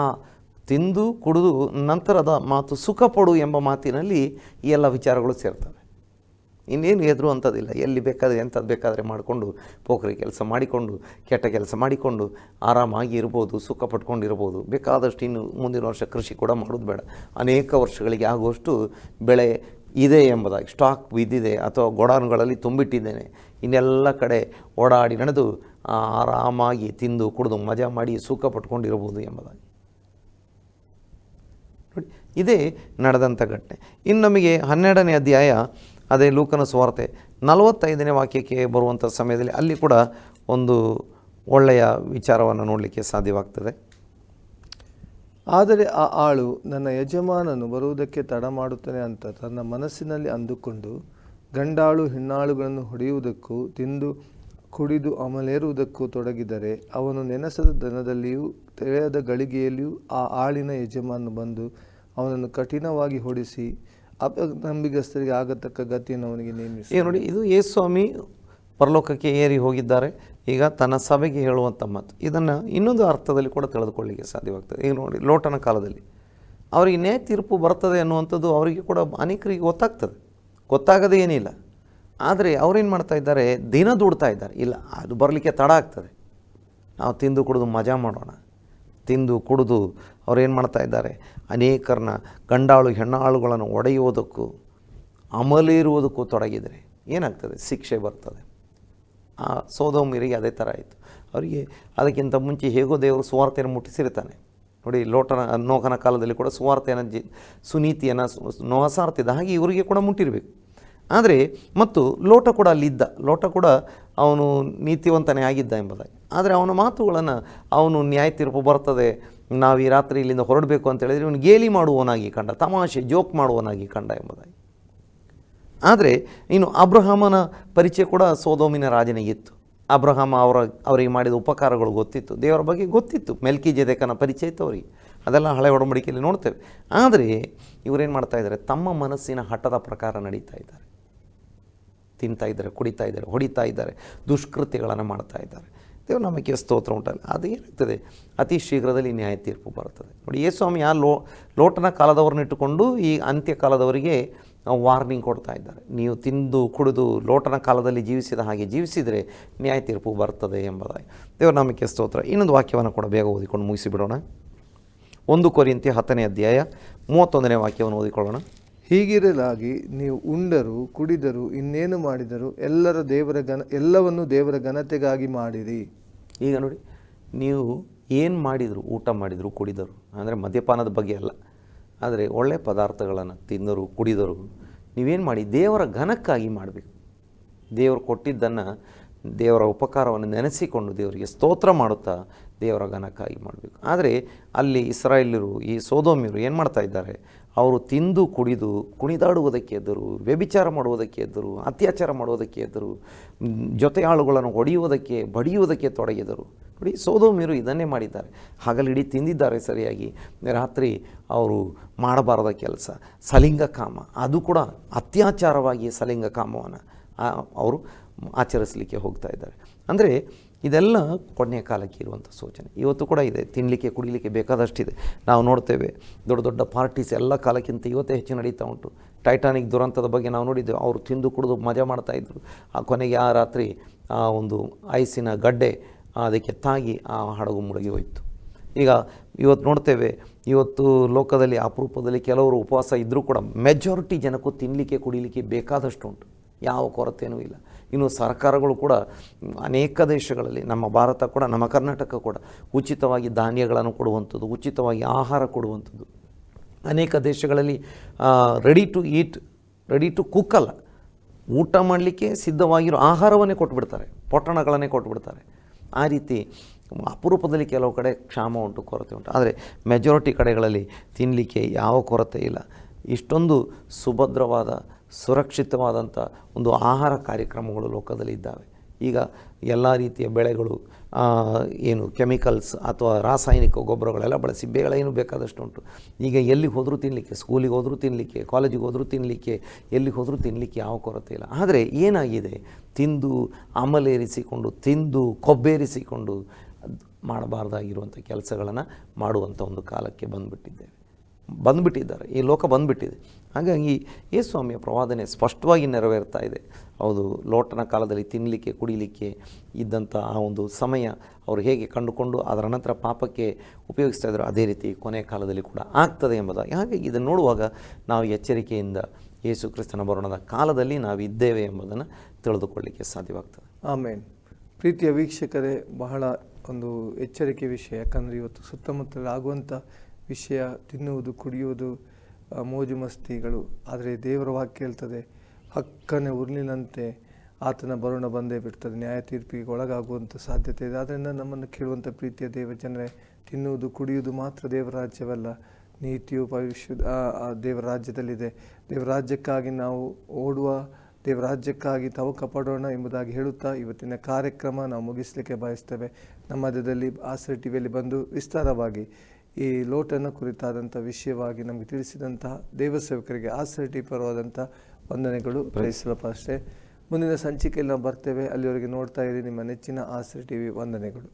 Speaker 2: ತಿಂದು, ಕುಡಿದು, ನಂತರದ ಮಾತು ಸುಖ ಪಡು ಎಂಬ ಮಾತಿನಲ್ಲಿ ಈ ಎಲ್ಲ ವಿಚಾರಗಳು ಸೇರ್ತವೆ. ಇನ್ನೇನು ಎದುರು ಅಂಥದ್ದಿಲ್ಲ. ಎಲ್ಲಿ ಬೇಕಾದರೆ ಎಂಥದ್ದು ಬೇಕಾದರೆ ಮಾಡಿಕೊಂಡು ಪೋಖರಿ ಕೆಲಸ ಮಾಡಿಕೊಂಡು, ಕೆಟ್ಟ ಕೆಲಸ ಮಾಡಿಕೊಂಡು ಆರಾಮಾಗಿ ಇರ್ಬೋದು, ಸುಖ ಪಟ್ಕೊಂಡಿರ್ಬೋದು. ಬೇಕಾದಷ್ಟು ಇನ್ನು ಮುಂದಿನ ವರ್ಷ ಕೃಷಿ ಕೂಡ ಮಾಡೋದು ಬೇಡ. ಅನೇಕ ವರ್ಷಗಳಿಗೆ ಆಗುವಷ್ಟು ಬೆಳೆ ಇದೆ ಎಂಬುದಾಗಿ, ಸ್ಟಾಕ್ ಬಿದ್ದಿದೆ ಅಥವಾ ಗೋಡಾನ್ಗಳಲ್ಲಿ ತುಂಬಿಟ್ಟಿದ್ದೇನೆ. ಇನ್ನೆಲ್ಲ ಕಡೆ ಓಡಾಡಿ ನಡೆದು ಆರಾಮಾಗಿ ತಿಂದು, ಕುಡಿದು, ಮಜಾ ಮಾಡಿ ಸುಖ ಪಟ್ಕೊಂಡಿರ್ಬೋದು ಎಂಬುದಾಗಿ. ನೋಡಿ, ಇದೇ ನಡೆದಂಥ ಘಟನೆ. ಇನ್ನು ನಮಗೆ ಹನ್ನೆರಡನೇ ಅಧ್ಯಾಯ ಅದೇ ಲೂಕನ ಸ್ವಾರ್ತೆ. ನಲವತ್ತೈದನೇ ವಾಕ್ಯಕ್ಕೆ ಬರುವಂಥ ಸಮಯದಲ್ಲಿ ಅಲ್ಲಿ ಕೂಡ ಒಂದು ಒಳ್ಳೆಯ ವಿಚಾರವನ್ನು ನೋಡಲಿಕ್ಕೆ ಸಾಧ್ಯವಾಗ್ತದೆ.
Speaker 1: ಆದರೆ ಆ ಆಳು ನನ್ನ ಯಜಮಾನನು ಬರುವುದಕ್ಕೆ ತಡ ಮಾಡುತ್ತಾನೆ ಅಂತ ತನ್ನ ಮನಸ್ಸಿನಲ್ಲಿ ಅಂದುಕೊಂಡು ಗಂಡಾಳು ಹೆಣ್ಣಾಳುಗಳನ್ನು ಹೊಡೆಯುವುದಕ್ಕೂ ತಿಂದು ಕುಡಿದು ಅಮಲೇರುವುದಕ್ಕೂ ತೊಡಗಿದರೆ ಅವನು ನೆನೆಸದ ದನದಲ್ಲಿಯೂ ತೆರೆಯದ ಗಳಿಗೆಯಲ್ಲಿಯೂ ಆ ಆಳಿನ ಯಜಮಾನ ಬಂದು ಅವನನ್ನು ಕಠಿಣವಾಗಿ ಹೊಡಿಸಿ ಅಪನಂಬಿಗಸ್ತರಿಗೆ ಆಗತಕ್ಕ ಗತಿಯನ್ನು ಅವನಿಗೆ ನೇಮಿಸಿ.
Speaker 2: ಈಗ ನೋಡಿ, ಇದು ಯೇಸ್ವಾಮಿ ಪರಲೋಕಕ್ಕೆ ಏರಿ ಹೋಗಿದ್ದಾರೆ. ಈಗ ತನ್ನ ಸಭೆಗೆ ಹೇಳುವಂಥ ಮಾತು. ಇದನ್ನು ಇನ್ನೊಂದು ಅರ್ಥದಲ್ಲಿ ಕೂಡ ತಿಳಿದುಕೊಳ್ಳಿಕ್ಕೆ ಸಾಧ್ಯವಾಗ್ತದೆ. ಈಗ ನೋಡಿ, ಲೋಟನ ಕಾಲದಲ್ಲಿ. ಅವರಿಗೆ ನ್ಯಾಯ ತೀರ್ಪು ಬರ್ತದೆ ಅನ್ನುವಂಥದ್ದು ಅವರಿಗೆ ಕೂಡ ಅನೇಕರಿಗೆ ಗೊತ್ತಾಗ್ತದೆ. ಗೊತ್ತಾಗದೇ ಏನಿಲ್ಲ. ಆದರೆ ಅವ್ರೇನು ಮಾಡ್ತಾ ಇದ್ದಾರೆ? ದಿನ ದುಡ್ತಾ ಇದ್ದಾರೆ. ಇಲ್ಲ, ಅದು ಬರಲಿಕ್ಕೆ ತಡ ಆಗ್ತದೆ. ನಾವು ತಿಂದು ಕುಡಿದು ಮಜಾ ಮಾಡೋಣ. ತಿಂದು ಕುಡಿದು ಅವ್ರೇನು ಮಾಡ್ತಾ ಇದ್ದಾರೆ? ಅನೇಕರನ್ನ ಗಂಡಾಳು ಹೆಣ್ಣಾಳುಗಳನ್ನು ಒಡೆಯುವುದಕ್ಕೂ ಅಮಲೇರುವುದಕ್ಕೂ ತೊಡಗಿದರೆ ಏನಾಗ್ತದೆ? ಶಿಕ್ಷೆ ಬರ್ತದೆ. ಆ ಸೋದೋಮಿರಿಗೆ ಅದೇ ಥರ ಆಯಿತು. ಅವರಿಗೆ ಅದಕ್ಕಿಂತ ಮುಂಚೆ ಹೇಗೋ ದೇವರು ಸುವಾರ್ತೆಯನ್ನು ಮುಟ್ಟಿಸಿರ್ತಾನೆ. ನೋಡಿ, ಲೋಟನ ನೋಕನ ಕಾಲದಲ್ಲಿ ಕೂಡ ಸುವಾರ್ತೆಯನ್ನು ಜಿ, ಸುನೀತಿಯನ್ನು ಸು ಹಾಗೆ ಇವರಿಗೆ ಕೂಡ ಮುಟ್ಟಿರಬೇಕು. ಆದರೆ ಮತ್ತು ಲೋಟ ಕೂಡ ಅಲ್ಲಿದ್ದ ಲೋಟ ಕೂಡ ಅವನು ನೀತಿವಂತನೇ ಆಗಿದ್ದ ಎಂಬುದಾಗಿ. ಆದರೆ ಅವನ ಮಾತುಗಳನ್ನು ಅವನು ನ್ಯಾಯ ತೀರ್ಪು ಬರ್ತದೆ, ನಾವು ಈ ರಾತ್ರಿ ಇಲ್ಲಿಂದ ಹೊರಡಬೇಕು ಅಂತ ಹೇಳಿದರೆ ಇವನು ಗೇಲಿ ಮಾಡುವವನಾಗಿ ಕಂಡ, ತಮಾಷೆ, ಜೋಕ್ ಮಾಡುವವನಾಗಿ ಕಂಡ ಎಂಬುದಾಗಿ. ಆದರೆ ಇನ್ನು ಅಬ್ರಹಾಮನ ಪರಿಚಯ ಕೂಡ ಸೋದೋಮಿನ ರಾಜನಿಗಿತ್ತು ಅಬ್ರಹಾಮ ಅವರ, ಅವರಿಗೆ ಮಾಡಿದ ಉಪಕಾರಗಳು ಗೊತ್ತಿತ್ತು. ದೇವರ ಬಗ್ಗೆ ಗೊತ್ತಿತ್ತು. ಮೆಲ್ಕಿ ಜೆದೇಕನ ಪರಿಚಯ ಇತ್ತು ಅವರಿಗೆ. ಅದೆಲ್ಲ ಹಳೆ ಒಡಂಬಡಿಕೆಯಲ್ಲಿ ನೋಡ್ತೇವೆ. ಆದರೆ ಇವರೇನು ಮಾಡ್ತಾ ಇದ್ದಾರೆ? ತಮ್ಮ ಮನಸ್ಸಿನ ಹಠದ ಪ್ರಕಾರ ನಡೀತಾ ಇದ್ದಾರೆ. ತಿಂತಾ ಇದ್ದಾರೆ, ಕುಡಿತಾ ಇದ್ದಾರೆ, ಹೊಡಿತಾ ಇದ್ದಾರೆ, ದುಷ್ಕೃತ್ಯಗಳನ್ನು ಮಾಡ್ತಾ ಇದ್ದಾರೆ. ದೇವ್ರು ನಮಗೆ ಸ್ತೋತ್ರ ಉಂಟಲ್ಲ, ಅದು ಏನಾಗ್ತದೆ? ಅತಿ ಶೀಘ್ರದಲ್ಲಿ ನ್ಯಾಯ ತೀರ್ಪು ಬರುತ್ತದೆ. ನೋಡಿ ಯೇಸ್ವಾಮಿ ಆ ಲೋ, ಲೋಟನ ಕಾಲದವ್ರನ್ನ ಇಟ್ಟುಕೊಂಡು ಈ ಅಂತ್ಯ ಕಾಲದವರಿಗೆ ವಾರ್ನಿಂಗ್ ಕೊಡ್ತಾ ಇದ್ದಾರೆ. ನೀವು ತಿಂದು, ಕುಡಿದು, ಲೋಟನ ಕಾಲದಲ್ಲಿ ಜೀವಿಸಿದ ಹಾಗೆ ಜೀವಿಸಿದರೆ ನ್ಯಾಯ ತೀರ್ಪು ಬರ್ತದೆ ಎಂಬುದಾಗಿ. ದೇವರು ನಮಗೆ ಸ್ತೋತ್ರ. ಇನ್ನೊಂದು ವಾಕ್ಯವನ್ನು ಕೂಡ ಬೇಗ ಓದಿಕೊಂಡು ಮುಗಿಸಿಬಿಡೋಣ. ಒಂದು ಕೊರಿಂತಿ ಹತ್ತನೇ ಅಧ್ಯಾಯ ಮೂವತ್ತೊಂದನೇ ವಾಕ್ಯವನ್ನು ಓದಿಕೊಳ್ಳೋಣ.
Speaker 1: ಹೀಗಿರಲಾಗಿ ನೀವು ಉಂಡರು, ಕುಡಿದರು, ಇನ್ನೇನು ಮಾಡಿದರು, ಎಲ್ಲರ ದೇವರ ಘನ, ಎಲ್ಲವನ್ನು ದೇವರ ಘನತೆಗಾಗಿ ಮಾಡಿರಿ.
Speaker 2: ಈಗ ನೋಡಿ, ನೀವು ಏನು ಮಾಡಿದರು, ಊಟ ಮಾಡಿದರು, ಕುಡಿದರು, ಅಂದರೆ ಮದ್ಯಪಾನದ ಬಗ್ಗೆ ಅಲ್ಲ, ಆದರೆ ಒಳ್ಳೆಯ ಪದಾರ್ಥಗಳನ್ನು ತಿಂದರು, ಕುಡಿದರು, ನೀವೇನು ಮಾಡಿ, ದೇವರ ಘನಕ್ಕಾಗಿ ಮಾಡಬೇಕು. ದೇವರು ಕೊಟ್ಟಿದ್ದನ್ನು ದೇವರ ಉಪಕಾರವನ್ನು ನೆನೆಸಿಕೊಂಡು ದೇವರಿಗೆ ಸ್ತೋತ್ರ ಮಾಡುತ್ತಾ ದೇವರ ಘನಕ್ಕಾಗಿ ಮಾಡಬೇಕು. ಆದರೆ ಅಲ್ಲಿ ಇಸ್ರಾಯೇಲರು ಈ ಸೋದೋಮಿಯರು ಏನು ಮಾಡ್ತಾ ಇದ್ದಾರೆ? ಅವರು ತಿಂದು ಕುಡಿದು ಕುಣಿದಾಡುವುದಕ್ಕೆ ಎದ್ದರು ವ್ಯಭಿಚಾರ ಮಾಡುವುದಕ್ಕೆ ಎದ್ದರು ಅತ್ಯಾಚಾರ ಮಾಡುವುದಕ್ಕೆ ಎದ್ದರು ಜೊತೆ ಆಳುಗಳನ್ನು ಹೊಡೆಯುವುದಕ್ಕೆ ಬಡಿಯುವುದಕ್ಕೆ ತೊಡಗಿದರು. ನೋಡಿ, ಸೋದೋಮಿರು ಇದನ್ನೇ ಮಾಡಿದ್ದಾರೆ. ಹಗಲಿಡೀ ತಿಂದಿದ್ದಾರೆ ಸರಿಯಾಗಿ. ರಾತ್ರಿ ಅವರು ಮಾಡಬಾರದ ಕೆಲಸ. ಸಲಿಂಗ ಕಾಮ. ಅದು ಕೂಡ ಅತ್ಯಾಚಾರವಾಗಿ ಸಲಿಂಗ ಕಾಮವನ್ನು ಅವರು ಆಚರಿಸಲಿಕ್ಕೆ ಹೋಗ್ತಾ ಇದ್ದಾರೆ. ಅಂದರೆ ಇದೆಲ್ಲ ಕೊನೆಯ ಕಾಲಕ್ಕೆ ಇರುವಂಥ ಸೂಚನೆ. ಇವತ್ತು ಕೂಡ ಇದೆ. ತಿನ್ನಲಿಕ್ಕೆ ಕುಡಿಲಿಕ್ಕೆ ಬೇಕಾದಷ್ಟಿದೆ. ನಾವು ನೋಡ್ತೇವೆ ದೊಡ್ಡ ದೊಡ್ಡ ಪಾರ್ಟೀಸ್ ಎಲ್ಲ ಕಾಲಕ್ಕಿಂತ ಇವತ್ತೇ ಹೆಚ್ಚು ನಡೀತಾ ಉಂಟು. ಟೈಟಾನಿಕ್ ದುರಂತದ ಬಗ್ಗೆ ನಾವು ನೋಡಿದ್ದೇವೆ. ಅವರು ತಿಂದು ಕುಡಿದು ಮಜಾ ಮಾಡ್ತಾಯಿದ್ರು ಆ ಕೊನೆಗೆ ಆ ರಾತ್ರಿ ಆ ಒಂದು ಐಸಿನ ಗಡ್ಡೆ ಅದಕ್ಕೆ ತಾಗಿ ಆ ಹಡಗು ಮುಳುಗಿ ಹೋಯಿತು. ಈಗ ಇವತ್ತು ನೋಡ್ತೇವೆ, ಇವತ್ತು ಲೋಕದಲ್ಲಿ ಅಪರೂಪದಲ್ಲಿ ಕೆಲವರು ಉಪವಾಸ ಇದ್ದರೂ ಕೂಡ ಮೆಜಾರಿಟಿ ಜನಕ್ಕೂ ತಿನ್ನಲಿಕ್ಕೆ ಕುಡಿಲಿಕ್ಕೆ ಬೇಕಾದಷ್ಟು ಉಂಟು ಯಾವ ಕೊರತೆಯೂ ಇಲ್ಲ. ಇನ್ನು ಸರ್ಕಾರಗಳು ಕೂಡ ಅನೇಕ ದೇಶಗಳಲ್ಲಿ, ನಮ್ಮ ಭಾರತ ಕೂಡ, ನಮ್ಮ ಕರ್ನಾಟಕ ಕೂಡ ಉಚಿತವಾಗಿ ಧಾನ್ಯಗಳನ್ನು ಕೊಡುವಂಥದ್ದು, ಉಚಿತವಾಗಿ ಆಹಾರ ಕೊಡುವಂಥದ್ದು. ಅನೇಕ ದೇಶಗಳಲ್ಲಿ ready to eat ready to cook ಅಲ್ಲ. ಊಟ ಮಾಡಲಿಕ್ಕೆ ಸಿದ್ಧವಾಗಿರೋ ಆಹಾರವನ್ನೇ ಕೊಟ್ಬಿಡ್ತಾರೆ, ಪೊಟ್ಟಣಗಳನ್ನೇ ಕೊಟ್ಬಿಡ್ತಾರೆ. ಆ ರೀತಿ ಅಪರೂಪದಲ್ಲಿ ಕೆಲವು ಕಡೆ ಕ್ಷಾಮ ಉಂಟು, ಕೊರತೆ ಉಂಟು. ಆದರೆ ಮೆಜಾರಿಟಿ ಕಡೆಗಳಲ್ಲಿ ತಿನ್ನಲಿಕ್ಕೆ ಯಾವ ಕೊರತೆ ಇಲ್ಲ. ಇಷ್ಟೊಂದು ಸುಭದ್ರವಾದ ಸುರಕ್ಷಿತವಾದಂಥ ಒಂದು ಆಹಾರ ಕಾರ್ಯಕ್ರಮಗಳು ಲೋಕದಲ್ಲಿ ಇದ್ದಾವೆ. ಈಗ ಎಲ್ಲ ರೀತಿಯ ಬೆಳೆಗಳು ಏನು ಕೆಮಿಕಲ್ಸ್ ಅಥವಾ ರಾಸಾಯನಿಕ ಗೊಬ್ಬರಗಳೆಲ್ಲ ಬಳಸಿ ಬೇಳೆ ಏನು ಬೇಕಾದಷ್ಟು ಉಂಟು. ಈಗ ಎಲ್ಲಿಗೆ ಹೋದರೂ ತಿನ್ನಲಿಕ್ಕೆ ಸ್ಕೂಲಿಗೆ ಹೋದರೂ ತಿನ್ನಲಿಕ್ಕೆ ಕಾಲೇಜಿಗೆ ಹೋದರೂ ತಿನ್ನಲಿಕ್ಕೆ ಎಲ್ಲಿಗೆ ಹೋದರೂ ತಿನ್ನಲಿಕ್ಕೆ ಯಾವ ಕೊರತೆ ಇಲ್ಲ. ಆದರೆ ಏನಾಗಿದೆ? ತಿಂದು ಅಮಲೇರಿಸಿಕೊಂಡು, ತಿಂದು ಕೊಬ್ಬೇರಿಸಿಕೊಂಡು ಮಾಡಬಾರ್ದಾಗಿರುವಂಥ ಕೆಲಸಗಳನ್ನು ಮಾಡುವಂಥ ಒಂದು ಕಾಲಕ್ಕೆ ಬಂದುಬಿಟ್ಟಿದ್ದೇವೆ. ಬಂದುಬಿಟ್ಟಿದ್ದಾರೆ. ಈ ಲೋಕ ಬಂದುಬಿಟ್ಟಿದೆ. ಹಾಗಾಗಿ ಯೇಸ್ವಾಮಿಯ ಪ್ರವಾದನೆ ಸ್ಪಷ್ಟವಾಗಿ ನೆರವೇರ್ತಾ ಇದೆ. ಹೌದು, ಲೋಟನ ಕಾಲದಲ್ಲಿ ತಿನ್ನಲಿಕ್ಕೆ, ಕುಡಿಲಿಕ್ಕೆ ಇದ್ದಂಥ ಆ ಒಂದು ಸಮಯ ಅವರು ಹೇಗೆ ಕಂಡುಕೊಂಡು ಅದರ ನಂತರ ಪಾಪಕ್ಕೆ ಉಪಯೋಗಿಸ್ತಾ ಇದ್ರು ಅದೇ ರೀತಿ ಕೊನೆಯ ಕಾಲದಲ್ಲಿ ಕೂಡ ಆಗ್ತದೆ ಎಂಬುದಾಗಿ. ಹಾಗಾಗಿ ಇದನ್ನು ನೋಡುವಾಗ ನಾವು ಎಚ್ಚರಿಕೆಯಿಂದ ಯೇಸು ಕ್ರಿಸ್ತನ ಬರೋಣದ ಕಾಲದಲ್ಲಿ ನಾವು ಇದ್ದೇವೆ ಎಂಬುದನ್ನು ತಿಳಿದುಕೊಳ್ಳಿಕ್ಕೆ ಸಾಧ್ಯವಾಗ್ತದೆ.
Speaker 1: ಆಮೇಲೆ ಪ್ರೀತಿಯ ವೀಕ್ಷಕರೇ, ಬಹಳ ಒಂದು ಎಚ್ಚರಿಕೆ ವಿಷಯ. ಯಾಕಂದರೆ ಇವತ್ತು ಸುತ್ತಮುತ್ತಲಾಗುವಂಥ ವಿಷಯ, ತಿನ್ನುವುದು, ಕುಡಿಯುವುದು ಮೋಜು ಮಸ್ತಿಗಳು. ಆದರೆ ದೇವರ ವಾಕ್ಯ ಹೇಳ್ತದೆ, ಹಕ್ಕನೆ ಉರ್ಲಿನಂತೆ ಆತನ ಬರುಣ ಬಂದೇ ಬಿಡ್ತದೆ. ನ್ಯಾಯ ತೀರ್ಪಿಗೆ ಒಳಗಾಗುವಂಥ ಸಾಧ್ಯತೆ ಇದೆ. ಆದ್ದರಿಂದ ನಮ್ಮನ್ನು ಕೇಳುವಂಥ ಪ್ರೀತಿಯ ದೇವ ಜನರೇ, ತಿನ್ನುವುದು ಕುಡಿಯುವುದು ಮಾತ್ರ ದೇವರ ರಾಜ್ಯವಲ್ಲ. ನೀತಿಯು ಭವಿಷ್ಯದ ದೇವರ ರಾಜ್ಯದಲ್ಲಿದೆ. ದೇವರ ನಾವು ಓಡುವ, ದೇವರ ರಾಜ್ಯಕ್ಕಾಗಿ ತವಕ ಪಡೋಣ ಎಂಬುದಾಗಿ ಹೇಳುತ್ತಾ ಇವತ್ತಿನ ಕಾರ್ಯಕ್ರಮ ನಾವು ಮುಗಿಸಲಿಕ್ಕೆ ಬಯಸ್ತೇವೆ. ನಮ್ಮ ಮಧ್ಯದಲ್ಲಿ ಆಸರೆ ಟಿವಿಯಲ್ಲಿ ಬಂದು ವಿಸ್ತಾರವಾಗಿ ಈ ಲೋಟನ ಕುರಿತಾದಂಥ ವಿಷಯವಾಗಿ ನಮಗೆ ತಿಳಿಸಿದಂತಹ ದೇವಸೇವಕರಿಗೆ ಆಸರಿಟಿ ಪರವಾದಂಥ ವಂದನೆಗಳು ಪ್ರಯಿಸಲಪ್ಪ ಅಷ್ಟೇ. ಮುಂದಿನ ಸಂಚಿಕೆಯಲ್ಲಿ ನಾವು ಬರ್ತೇವೆ. ಅಲ್ಲಿವರೆಗೆ ನೋಡ್ತಾ ಇರಿ ನಿಮ್ಮ ನೆಚ್ಚಿನ ಆಸರೆ ಟಿವಿ ವಂದನೆಗಳು.